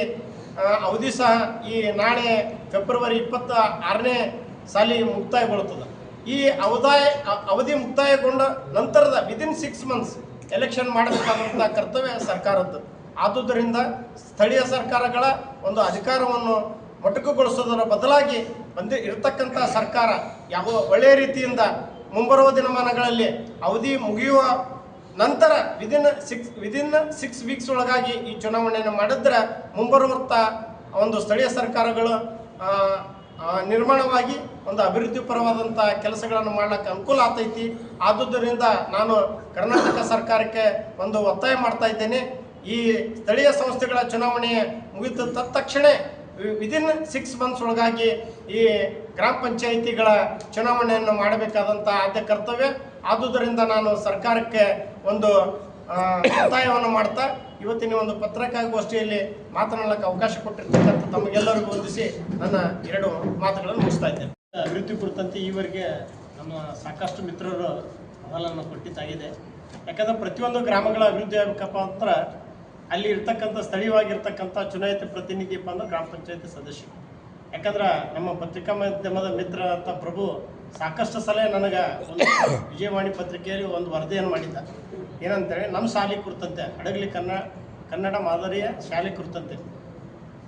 ಅವಧಿ ಸಹ ಈ ನಾಳೆ ಫೆಬ್ರವರಿ ಇಪ್ಪತ್ತ ಆರನೇ ಸಾಲಿ ಮುಕ್ತಾಯಗೊಳ್ಳುತ್ತದೆ ಈ ಅವಧಾಯ ಅವಧಿ ಮುಕ್ತಾಯಗೊಂಡ ನಂತರದ ವಿದಿನ್ ಸಿಕ್ಸ್ ಮಂತ್ಸ್ ಎಲೆಕ್ಷನ್ ಮಾಡಬೇಕಾದಂಥ ಕರ್ತವ್ಯ ಸರ್ಕಾರದ್ದು. ಆದುದರಿಂದ ಸ್ಥಳೀಯ ಸರ್ಕಾರಗಳ ಒಂದು ಅಧಿಕಾರವನ್ನು ಮೊಟಕುಗೊಳಿಸೋದರ ಬದಲಾಗಿ ಬಂದಿ, ಇರತಕ್ಕಂಥ ಸರ್ಕಾರ ಯಾವ ಒಳ್ಳೆಯ ರೀತಿಯಿಂದ ಮುಂಬರುವ ದಿನಮಾನಗಳಲ್ಲಿ ಅವಧಿ ಮುಗಿಯುವ ನಂತರ within six within six weeks ಒಳಗಾಗಿ ಈ ಚುನಾವಣೆಯನ್ನು ಮಾಡಿದ್ರೆ ಮುಂಬರುವಂಥ ಒಂದು ಸ್ಥಳೀಯ ಸರ್ಕಾರಗಳು ನಿರ್ಮಾಣವಾಗಿ ಒಂದು ಅಭಿವೃದ್ಧಿಪರವಾದಂಥ ಕೆಲಸಗಳನ್ನು ಮಾಡ್ಲಿಕ್ಕೆ ಅನುಕೂಲ ಆಗ್ತೈತಿ. ಆದುದರಿಂದ ನಾನು ಕರ್ನಾಟಕ ಸರ್ಕಾರಕ್ಕೆ ಒಂದು ಒತ್ತಾಯ ಮಾಡ್ತಾ ಇದ್ದೇನೆ. ಈ ಸ್ಥಳೀಯ ಸಂಸ್ಥೆಗಳ ಚುನಾವಣೆ ಮುಗಿದ ತಕ್ಷಣ ವಿದಿನ್ ಸಿಕ್ಸ್ ಮಂತ್ಸ್ ಒಳಗಾಗಿ ಈ ಗ್ರಾಮ ಪಂಚಾಯಿತಿಗಳ ಚುನಾವಣೆಯನ್ನು ಮಾಡಬೇಕಾದಂಥ ಆದ್ಯ ಕರ್ತವ್ಯ. ಆದುದರಿಂದ ನಾನು ಸರ್ಕಾರಕ್ಕೆ ಒಂದು ಒತ್ತಾಯವನ್ನು ಮಾಡ್ತಾ ಇವತ್ತಿನ ಒಂದು ಪತ್ರಿಕಾಗೋಷ್ಠಿಯಲ್ಲಿ ಮಾತನಾಡಲಿಕ್ಕೆ ಅವಕಾಶ ಕೊಟ್ಟಿರ್ತಕ್ಕಂಥ ತಮಗೆಲ್ಲರಿಗೂ ವಂದಿಸಿ ನನ್ನ ಎರಡು ಮಾತುಗಳನ್ನು ಮುಗಿಸ್ತಾ ಇದ್ದೇನೆ. ಅಭಿವೃದ್ಧಿ ಕುರಿತಂತೆ ಈವರೆಗೆ ನಮ್ಮ ಸಾಕಷ್ಟು ಮಿತ್ರರು ಅಹವಾಲನ್ನು ಕೊಟ್ಟಿದ್ದಾಗಿದೆ. ಯಾಕಂದ್ರೆ ಪ್ರತಿಯೊಂದು ಗ್ರಾಮಗಳ ಅಭಿವೃದ್ಧಿ ಆಗಬೇಕಪ್ಪ ಅಂದ್ರೆ ಅಲ್ಲಿ ಇರ್ತಕ್ಕಂಥ ಸ್ಥಳೀಯವಾಗಿರ್ತಕ್ಕಂಥ ಚುನಾಯಿತ ಪ್ರತಿನಿಧಿ ಅಂದ್ರೆ ಗ್ರಾಮ ಪಂಚಾಯತಿ ಸದಸ್ಯರು. ಯಾಕಂದ್ರೆ ನಮ್ಮ ಪತ್ರಿಕಾ ಮಾಧ್ಯಮದ ಮಿತ್ರ ಅಂತ ಪ್ರಭು ಸಾಕಷ್ಟು ಸಲ ನನಗೆ ಒಂದು ವಿಜಯವಾಣಿ ಪತ್ರಿಕೆಯಲ್ಲಿ ಒಂದು ವರದಿಯನ್ನು ಮಾಡಿದ್ದ. ಏನಂತೇಳಿ ನಮ್ಮ ಶಾಲೆ ಕುರಿತಂತೆ, ಹಡಗಲಿ ಕನ್ನಡ ಕನ್ನಡ ಮಾದರಿಯ ಶಾಲೆ ಕುರಿತಂತೆ,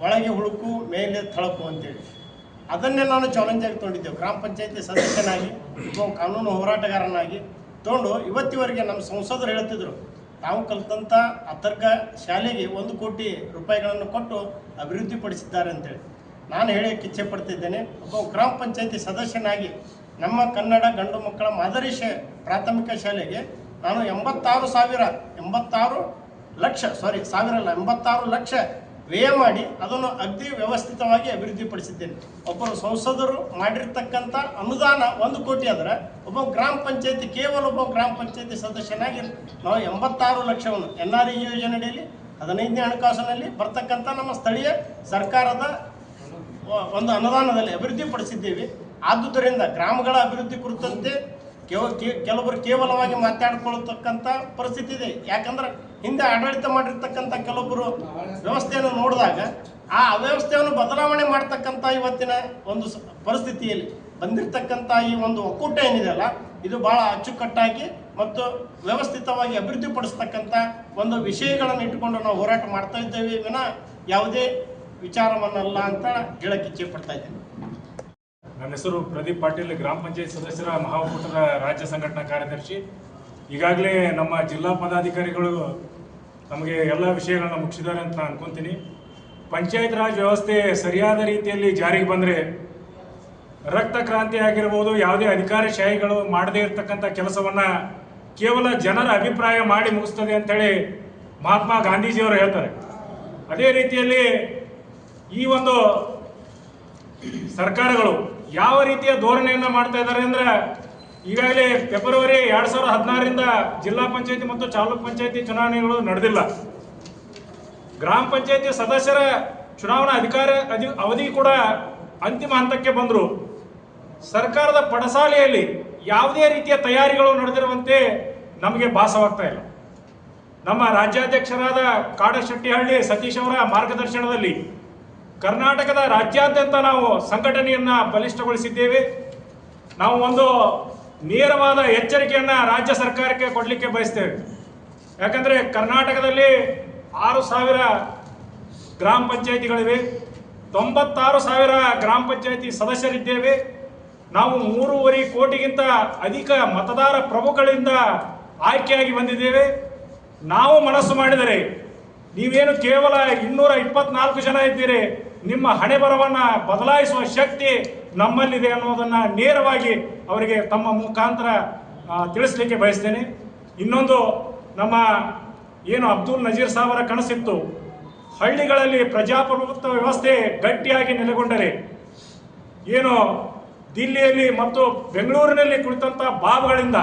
ಒಳಗೆ ಹುಳುಕು, ಮೇಲೆ ಥಳಕು ಅಂತೇಳಿ. ಅದನ್ನೇ ನಾನು ಚಾಲೆಂಜ್ ಆಗಿ ತೊಗೊಂಡಿದ್ದೆವು. ಗ್ರಾಮ ಪಂಚಾಯತಿ ಸದಸ್ಯನಾಗಿ ಕಾನೂನು ಹೋರಾಟಗಾರನಾಗಿ ತೊಗೊಂಡು ಇವತ್ತಿವರೆಗೆ ನಮ್ಮ ಸಂಸದರು ಹೇಳ್ತಿದ್ರು, ತಾವು ಕಲಿತಂಥ ಅತರ್ಗ ಶಾಲೆಗೆ ಒಂದು ಕೋಟಿ ರೂಪಾಯಿಗಳನ್ನು ಕೊಟ್ಟು ಅಭಿವೃದ್ಧಿಪಡಿಸಿದ್ದಾರೆ ಅಂತೇಳಿ. ನಾನು ಹೇಳಕ್ಕೆ ಇಚ್ಛೆ ಪಡ್ತಿದ್ದೇನೆ, ಒಬ್ಬ ಗ್ರಾಮ ಪಂಚಾಯತಿ ಸದಸ್ಯನಾಗಿ ನಮ್ಮ ಕನ್ನಡ ಗಂಡು ಮಕ್ಕಳ ಮಾದರಿ ಪ್ರಾಥಮಿಕ ಶಾಲೆಗೆ ನಾನು ಎಂಬತ್ತಾರು ಸಾವಿರ, ಎಂಬತ್ತಾರು ಲಕ್ಷ ಸಾರಿ ಸಾವಿರ ಅಲ್ಲ, ಎಂಬತ್ತಾರು ಲಕ್ಷ ವ್ಯಯ ಮಾಡಿ ಅದನ್ನು ಅಗ್ದಿ ವ್ಯವಸ್ಥಿತವಾಗಿ ಅಭಿವೃದ್ಧಿಪಡಿಸಿದ್ದೇನೆ. ಒಬ್ಬರು ಸಂಸದರು ಮಾಡಿರ್ತಕ್ಕಂಥ ಅನುದಾನ ಒಂದು ಕೋಟಿ ಆದರೆ ಒಬ್ಬ ಗ್ರಾಮ ಪಂಚಾಯತಿ, ಕೇವಲ ಒಬ್ಬ ಗ್ರಾಮ ಪಂಚಾಯತಿ ಸದಸ್ಯನಾಗಿ ನಾವು ಎಂಬತ್ತಾರು ಲಕ್ಷವನ್ನು ಎನ್ ಆರ್ ಇ ಯೋಜನೆಯಲ್ಲಿ, ಹದಿನೈದನೇ ಹಣಕಾಸಿನಲ್ಲಿ ಬರ್ತಕ್ಕಂಥ ನಮ್ಮ ಸ್ಥಳೀಯ ಸರ್ಕಾರದ ಒಂದು ಅನುದಾನದಲ್ಲಿ ಅಭಿವೃದ್ಧಿಪಡಿಸಿದ್ದೇವೆ ಆದುದರಿಂದ ಗ್ರಾಮಗಳ ಅಭಿವೃದ್ಧಿ ಕುರಿತಂತೆ ಕೆಲವರು ಕೇವಲವಾಗಿ ಮಾತಾಡ್ಕೊಳ್ತಕ್ಕಂಥ ಪರಿಸ್ಥಿತಿ ಇದೆ. ಯಾಕಂದ್ರೆ ಹಿಂದೆ ಆಡಳಿತ ಮಾಡಿರ್ತಕ್ಕಂಥ ಕೆಲವೊಬ್ಬರು ವ್ಯವಸ್ಥೆಯನ್ನು ನೋಡಿದಾಗ ಆ ಅವ್ಯವಸ್ಥೆಯನ್ನು ಬದಲಾವಣೆ ಮಾಡ್ತಕ್ಕಂಥ ಇವತ್ತಿನ ಒಂದು ಪರಿಸ್ಥಿತಿಯಲ್ಲಿ ಬಂದಿರತಕ್ಕಂಥ ಈ ಒಂದು ಒಕ್ಕೂಟ ಏನಿದೆಯಲ್ಲ, ಇದು ಬಹಳ ಅಚ್ಚುಕಟ್ಟಾಗಿ ಮತ್ತು ವ್ಯವಸ್ಥಿತವಾಗಿ ಅಭಿವೃದ್ಧಿಪಡಿಸ್ತಕ್ಕಂಥ ಒಂದು ವಿಷಯಗಳನ್ನು ಇಟ್ಟುಕೊಂಡು ನಾವು ಹೋರಾಟ ಮಾಡ್ತಾ ಇದ್ದೇವೆ. ವಿನ ಯಾವುದೇ ವಿಚಾರವನ್ನಲ್ಲ ಅಂತ ಹೇಳಕ್ಕೆ ಇಚ್ಛೆ ಪಡ್ತಾ ಇದ್ದೇನೆ. ನನ್ನ ಹೆಸರು ಪ್ರದೀಪ್ ಪಾಟೀಲ್, ಗ್ರಾಮ ಪಂಚಾಯತ್ ಸದಸ್ಯರ ಮಹಾಕೂಟದ ರಾಜ್ಯ ಸಂಘಟನಾ ಕಾರ್ಯದರ್ಶಿ. ಈಗಾಗಲೇ ನಮ್ಮ ಜಿಲ್ಲಾ ಪದಾಧಿಕಾರಿಗಳು ನಮಗೆ ಎಲ್ಲ ವಿಷಯಗಳನ್ನ ಮುಗಿಸಿದ್ದಾರೆ ಅಂತ ನಾನು ಅನ್ಕೊಂತೀನಿ. ಪಂಚಾಯತ್ ರಾಜ್ ವ್ಯವಸ್ಥೆ ಸರಿಯಾದ ರೀತಿಯಲ್ಲಿ ಜಾರಿಗೆ ಬಂದರೆ ರಕ್ತ ಕ್ರಾಂತಿ ಆಗಿರ್ಬೋದು, ಯಾವುದೇ ಅಧಿಕಾರಶಾಹಿಗಳು ಮಾಡದೇ ಇರತಕ್ಕಂಥ ಕೆಲಸವನ್ನು ಕೇವಲ ಜನರ ಅಭಿಪ್ರಾಯ ಮಾಡಿ ಮುಗಿಸ್ತದೆ ಅಂತೇಳಿ ಮಹಾತ್ಮ ಗಾಂಧೀಜಿಯವರು ಹೇಳ್ತಾರೆ. ಅದೇ ರೀತಿಯಲ್ಲಿ ಈ ಒಂದು ಸರ್ಕಾರಗಳು ಯಾವ ರೀತಿಯ ಧೋರಣೆಯನ್ನು ಮಾಡ್ತಾ ಇದ್ದಾರೆ ಅಂದ್ರೆ ಈಗಾಗಲೇ ಫೆಬ್ರವರಿ ಎರಡು ಸಾವಿರದ ಹದಿನಾರರಿಂದ ಜಿಲ್ಲಾ ಪಂಚಾಯತಿ ಮತ್ತು ತಾಲೂಕ್ ಪಂಚಾಯತಿ ಚುನಾವಣೆಗಳು ನಡೆದಿಲ್ಲ. ಗ್ರಾಮ ಪಂಚಾಯತಿ ಸದಸ್ಯರ ಚುನಾವಣಾ ಅಧಿಕಾರ ಅಧಿ ಅವಧಿ ಕೂಡ ಅಂತಿಮ ಹಂತಕ್ಕೆ ಬಂದರು. ಸರ್ಕಾರದ ಪಡಸಾಲೆಯಲ್ಲಿ ಯಾವುದೇ ರೀತಿಯ ತಯಾರಿಗಳು ನಡೆದಿರುವಂತೆ ನಮಗೆ ಭಾಸವಾಗ್ತಾ ಇಲ್ಲ. ನಮ್ಮ ರಾಜ್ಯಾಧ್ಯಕ್ಷರಾದ ಕಾಡಶೆಟ್ಟಿಹಳ್ಳಿ ಸತೀಶ್ ಅವರ ಮಾರ್ಗದರ್ಶನದಲ್ಲಿ ಕರ್ನಾಟಕದ ರಾಜ್ಯಾದ್ಯಂತ ನಾವು ಸಂಘಟನೆಯನ್ನು ಬಲಿಷ್ಠಗೊಳಿಸಿದ್ದೇವೆ. ನಾವು ಒಂದು ನೇರವಾದ ಎಚ್ಚರಿಕೆಯನ್ನು ರಾಜ್ಯ ಸರ್ಕಾರಕ್ಕೆ ಕೊಡಲಿಕ್ಕೆ ಬಯಸ್ತೇವೆ. ಯಾಕಂದ್ರೆ ಕರ್ನಾಟಕದಲ್ಲಿ ಆರು ಸಾವಿರ ಗ್ರಾಮ ಪಂಚಾಯಿತಿಗಳಿವೆ. ತೊಂಬತ್ತಾರು ಸಾವಿರ ಗ್ರಾಮ ಪಂಚಾಯಿತಿ ಸದಸ್ಯರಿದ್ದೇವೆ. ನಾವು ಮೂರುವರೆ ಕೋಟಿಗಿಂತ ಅಧಿಕ ಮತದಾರ ಪ್ರಭುಗಳಿಂದ ಆಯ್ಕೆಯಾಗಿ ಬಂದಿದ್ದೇವೆ. ನಾವು ಮನಸ್ಸು ಮಾಡಿದರೆ ನೀವೇನು ಕೇವಲ ಇನ್ನೂರ ಇಪ್ಪತ್ನಾಲ್ಕು ಜನ ಇದ್ದೀರಿ. ನಿಮ್ಮ ಹಣೆ ಬರವನ್ನ ಬದಲಾಯಿಸುವ ಶಕ್ತಿ ನಮ್ಮಲ್ಲಿದೆ ಅನ್ನೋದನ್ನ ನೇರವಾಗಿ ಅವರಿಗೆ ತಮ್ಮ ಮುಖಾಂತರ ತಿಳಿಸ್ಲಿಕ್ಕೆ ಬಯಸ್ತೇನೆ. ಇನ್ನೊಂದು, ನಮ್ಮ ಏನು ಅಬ್ದುಲ್ ನಜೀರ್ ಸಾಹಬರ ಕನಸಿತ್ತು, ಹಳ್ಳಿಗಳಲ್ಲಿ ಪ್ರಜಾಪ್ರಭುತ್ವ ವ್ಯವಸ್ಥೆ ಗಟ್ಟಿಯಾಗಿ ನೆಲೆಗೊಂಡರೆ, ಏನು ದಿಲ್ಲಿಯಲ್ಲಿ ಮತ್ತು ಬೆಂಗಳೂರಿನಲ್ಲಿ ಕುಳಿತಂಥ ಬಾಬ್ಗಳಿಂದ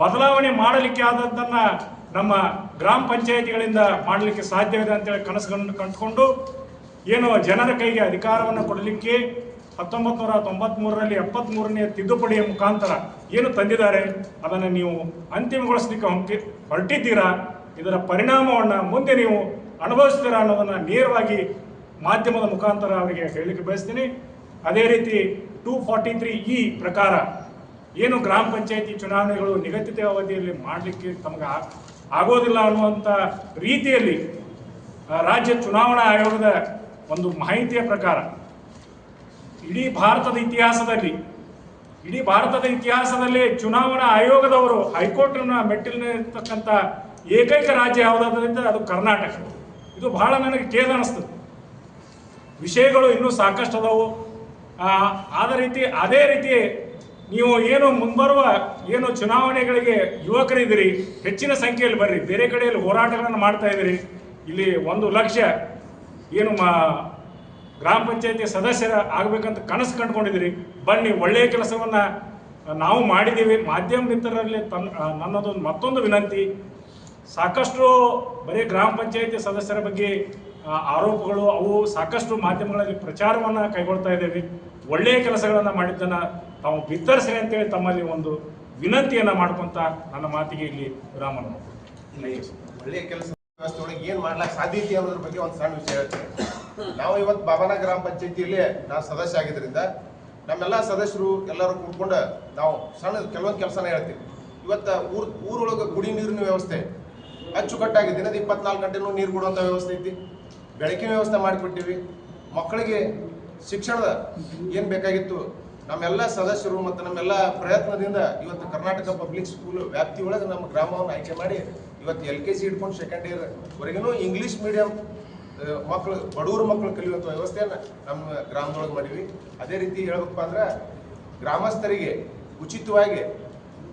ಬದಲಾವಣೆ ಮಾಡಲಿಕ್ಕೆ ಆದದ್ದನ್ನ ನಮ್ಮ ಗ್ರಾಮ ಪಂಚಾಯಿತಿಗಳಿಂದ ಮಾಡಲಿಕ್ಕೆ ಸಾಧ್ಯವಿದೆ ಅಂತೇಳಿ ಕನಸುಗಳನ್ನು ಕಂಡುಕೊಂಡು ಏನು ಜನರ ಕೈಗೆ ಅಧಿಕಾರವನ್ನು ಕೊಡಲಿಕ್ಕೆ ಹತ್ತೊಂಬತ್ತು ನೂರ ತೊಂಬತ್ಮೂರರಲ್ಲಿ ಎಪ್ಪತ್ಮೂರನೇ ತಿದ್ದುಪಡಿಯ ಮುಖಾಂತರ ಏನು ತಂದಿದ್ದಾರೆ? ಅದನ್ನು ನೀವು ಅಂತಿಮಗೊಳಿಸಲಿಕ್ಕೆ ಹೊಂಟಿ, ಹೊರಟಿದ್ದೀರಾ? ಇದರ ಪರಿಣಾಮವನ್ನು ಮುಂದೆ ನೀವು ಅನುಭವಿಸ್ತೀರಾ ಅನ್ನೋದನ್ನು ನೇರವಾಗಿ ಮಾಧ್ಯಮದ ಮುಖಾಂತರ ಅವರಿಗೆ ಹೇಳಲಿಕ್ಕೆ ಬಯಸ್ತೀನಿ. ಅದೇ ರೀತಿ ಟೂ ಫಾರ್ಟಿ ತ್ರೀ ಇ ಪ್ರಕಾರ ಏನು ಗ್ರಾಮ ಪಂಚಾಯಿತಿ ಚುನಾವಣೆಗಳು ನಿಗದಿತ ಅವಧಿಯಲ್ಲಿ ಮಾಡಲಿಕ್ಕೆ ತಮಗೆ ಆಗೋದಿಲ್ಲ ಅನ್ನುವಂಥ ರೀತಿಯಲ್ಲಿ ರಾಜ್ಯ ಚುನಾವಣಾ ಆಯೋಗದ ಒಂದು ಮಾಹಿತಿಯ ಪ್ರಕಾರ, ಇಡೀ ಭಾರತದ ಇತಿಹಾಸದಲ್ಲಿ, ಇಡೀ ಭಾರತದ ಇತಿಹಾಸದಲ್ಲಿ ಚುನಾವಣಾ ಆಯೋಗದವರು ಹೈಕೋರ್ಟ್ನ ಮೆಟ್ಟಿಲಿರ್ತಕ್ಕಂಥ ಏಕೈಕ ರಾಜ್ಯ ಯಾವುದಾದ್ರಿಂದ ಅದು ಕರ್ನಾಟಕ. ಇದು ಬಹಳ ನನಗೆ ಖೇದ ಅನಿಸ್ತದೆ. ವಿಷಯಗಳು ಇನ್ನೂ ಸಾಕಷ್ಟು ಅದಾವು. ಆದ ರೀತಿ, ಅದೇ ರೀತಿ ನೀವು ಏನು ಮುಂಬರುವ ಏನು ಚುನಾವಣೆಗಳಿಗೆ ಯುವಕರಿದ್ದೀರಿ, ಹೆಚ್ಚಿನ ಸಂಖ್ಯೆಯಲ್ಲಿ ಬರ್ರಿ, ಬೇರೆ ಕಡೆಯಲ್ಲಿ ಹೋರಾಟಗಳನ್ನು ಮಾಡ್ತಾ ಇದ್ದೀರಿ, ಇಲ್ಲಿ ಒಂದು ಲಕ್ಷ ಏನು ಮಾ ಗ್ರಾಮ ಪಂಚಾಯತಿ ಸದಸ್ಯರ ಆಗಬೇಕಂತ ಕನಸು ಕಂಡುಕೊಂಡಿದ್ದೀರಿ. ಬನ್ನಿ, ಒಳ್ಳೆಯ ಕೆಲಸವನ್ನು ನಾವು ಮಾಡಿದ್ದೀವಿ. ಮಾಧ್ಯಮ ಮಿತ್ರರಲ್ಲಿ ತನ್ನ ನನ್ನದೊಂದು ಮತ್ತೊಂದು ವಿನಂತಿ. ಸಾಕಷ್ಟು ಬರೀ ಗ್ರಾಮ ಪಂಚಾಯತಿ ಸದಸ್ಯರ ಬಗ್ಗೆ ಆರೋಪಗಳು, ಅವು ಸಾಕಷ್ಟು ಮಾಧ್ಯಮಗಳಲ್ಲಿ ಪ್ರಚಾರವನ್ನು ಕೈಗೊಳ್ತಾ ಇದ್ದೇವೆ. ಒಳ್ಳೆಯ ಕೆಲಸಗಳನ್ನು ಮಾಡಿದ್ದನ್ನು ತಾವು ಬಿತ್ತರಿಸ್ರಿ ಅಂತೇಳಿ ತಮ್ಮಲ್ಲಿ ಒಂದು ವಿನಂತಿಯನ್ನು ಮಾಡ್ಕೊತ ನನ್ನ ಮಾತಿಗೆ ಇಲ್ಲಿ ವಿರಾಮನ ಒಳ್ಳೆಯ ಕೆಲಸ ವ್ಯವಸ್ಥೆ ಒಳಗೆ ಏನ್ ಮಾಡ್ಲಾಕ್ ಸಾಧ್ಯತೆ ಅನ್ನೋದ್ರ ಬಗ್ಗೆ ಒಂದು ಸಣ್ಣ ವಿಷಯ ಹೇಳ್ತೀನಿ. ನಾವು ಇವತ್ತು ಬಾಬಾನ ಗ್ರಾಮ ಪಂಚಾಯತಿಯಲ್ಲಿ ನಾವು ಸದಸ್ಯ ಆಗಿದ್ದರಿಂದ ನಮ್ಮೆಲ್ಲ ಸದಸ್ಯರು ಎಲ್ಲರೂ ಕೂತ್ಕೊಂಡು ನಾವು ಸಣ್ಣ ಕೆಲವೊಂದು ಕೆಲಸನ ಹೇಳ್ತೀವಿ. ಇವತ್ತು ಊರ್, ಊರೊಳಗೆ ಗುಡಿ ನೀರಿನ ವ್ಯವಸ್ಥೆ ಅಚ್ಚುಕಟ್ಟಾಗಿ ದಿನದ ಇಪ್ಪತ್ನಾಲ್ಕು ಗಂಟೆನೂ ನೀರು ಕೊಡುವಂಥ ವ್ಯವಸ್ಥೆ ಐತಿ. ಬೆಳಕಿನ ವ್ಯವಸ್ಥೆ ಮಾಡಿಕೊಟ್ಟಿವಿ. ಮಕ್ಕಳಿಗೆ ಶಿಕ್ಷಣದ ಏನು ಬೇಕಾಗಿತ್ತು ನಮ್ಮೆಲ್ಲ ಸದಸ್ಯರು ಮತ್ತು ನಮ್ಮೆಲ್ಲ ಪ್ರಯತ್ನದಿಂದ ಇವತ್ತು ಕರ್ನಾಟಕ ಪಬ್ಲಿಕ್ ಸ್ಕೂಲ್ ವ್ಯಾಪ್ತಿಯೊಳಗೆ ನಮ್ಮ ಗ್ರಾಮವನ್ನು ಆಯ್ಕೆ ಮಾಡಿ ಇವತ್ತು ಎಲ್ ಕೆ ಜಿ ಹಿಡ್ಕೊಂಡು ಸೆಕೆಂಡ್ ಇಯರ್ ವರೆಗೂ ಇಂಗ್ಲೀಷ್ ಮೀಡಿಯಂ ಮಕ್ಕಳು ಬಡವರು ಮಕ್ಕಳು ಕಲಿಯುವಂಥ ವ್ಯವಸ್ಥೆಯನ್ನು ನಮ್ಮ ಗ್ರಾಮದೊಳಗೆ ಮಾಡಿವಿ ಅದೇ ರೀತಿ ಹೇಳಬೇಕಪ್ಪ ಅಂದ್ರೆ ಗ್ರಾಮಸ್ಥರಿಗೆ ಉಚಿತವಾಗಿ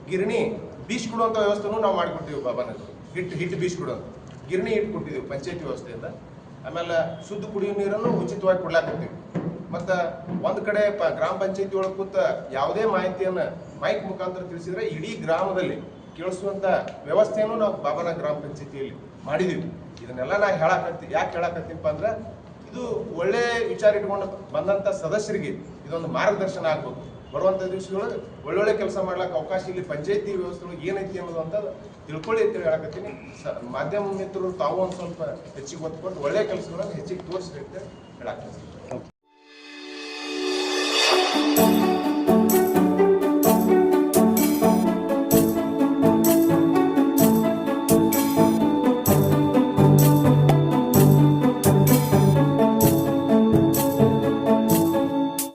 ಗಿರಣಿ ಬೀಚ್ ಕೊಡುವಂಥ ವ್ಯವಸ್ಥೆನೂ ನಾವು ಮಾಡಿಕೊಟ್ಟಿವಿ ಬಾಬಾನಲ್ಲಿ ಹಿಟ್ಟು ಹಿಟ್ಟು ಬೀಚ್ ಕೊಡುವಂಥ. ಗಿರಣಿ ಹಿಟ್ಟು ಪಂಚಾಯತಿ ವ್ಯವಸ್ಥೆಯಿಂದ. ಆಮೇಲೆ ಶುದ್ಧ ಕುಡಿಯುವ ನೀರನ್ನು ಉಚಿತವಾಗಿ ಕೊಡ್ಲಾಕತ್ತೀವಿ. ಮತ್ತು ಒಂದು ಕಡೆ ಪ, ಗ್ರಾಮ ಪಂಚಾಯತಿ ಒಳಗೆ ಕೂತ ಯಾವುದೇ ಮಾಹಿತಿಯನ್ನು ಮೈಕ್ ಮುಖಾಂತರ ತಿಳಿಸಿದರೆ ಇಡೀ ಗ್ರಾಮದಲ್ಲಿ ಕೇಳಿಸುವಂಥ ವ್ಯವಸ್ಥೆಯನ್ನು ನಾವು ಬಾಬಾನ ಗ್ರಾಮ ಪಂಚಾಯತಿಯಲ್ಲಿ ಮಾಡಿದೀವಿ ಇದನ್ನೆಲ್ಲ ನಾ ಹೇಳಕತ್ತಿ ಯಾಕೆ ಹೇಳಕತ್ತೀನಪ್ಪ ಅಂದ್ರೆ, ಇದು ಒಳ್ಳೆ ವಿಚಾರ ಇಟ್ಕೊಂಡು ಬಂದಂಥ ಸದಸ್ಯರಿಗೆ ಇದೊಂದು ಮಾರ್ಗದರ್ಶನ ಆಗ್ಬೇಕು. ಬರುವಂಥ ದಿವಸದೊಳಗೆ ಒಳ್ಳೊಳ್ಳೆ ಕೆಲಸ ಮಾಡ್ಲಿಕ್ಕೆ ಅವಕಾಶ ಇಲ್ಲಿ ಪಂಚಾಯತಿ ವ್ಯವಸ್ಥೆ ಒಳಗೆ ಏನೈತಿ ಅನ್ನೋದು ಅಂತ ತಿಳ್ಕೊಳ್ಳಿ ಅಂತ ಹೇಳಕತ್ತೀನಿ. ಸ ಮಾಧ್ಯಮ ಮಿತ್ರರು ತಾವು ಒಂದು ಸ್ವಲ್ಪ ಹೆಚ್ಚಿಗೆ ಒತ್ತು ಕೊಟ್ಟು ಒಳ್ಳೆ ಕೆಲಸಗಳನ್ನು ಹೆಚ್ಚಿಗೆ ತೋರಿಸ್ಬೇಕು ಅಂತ ಹೇಳಕತ್ತೀನಿ.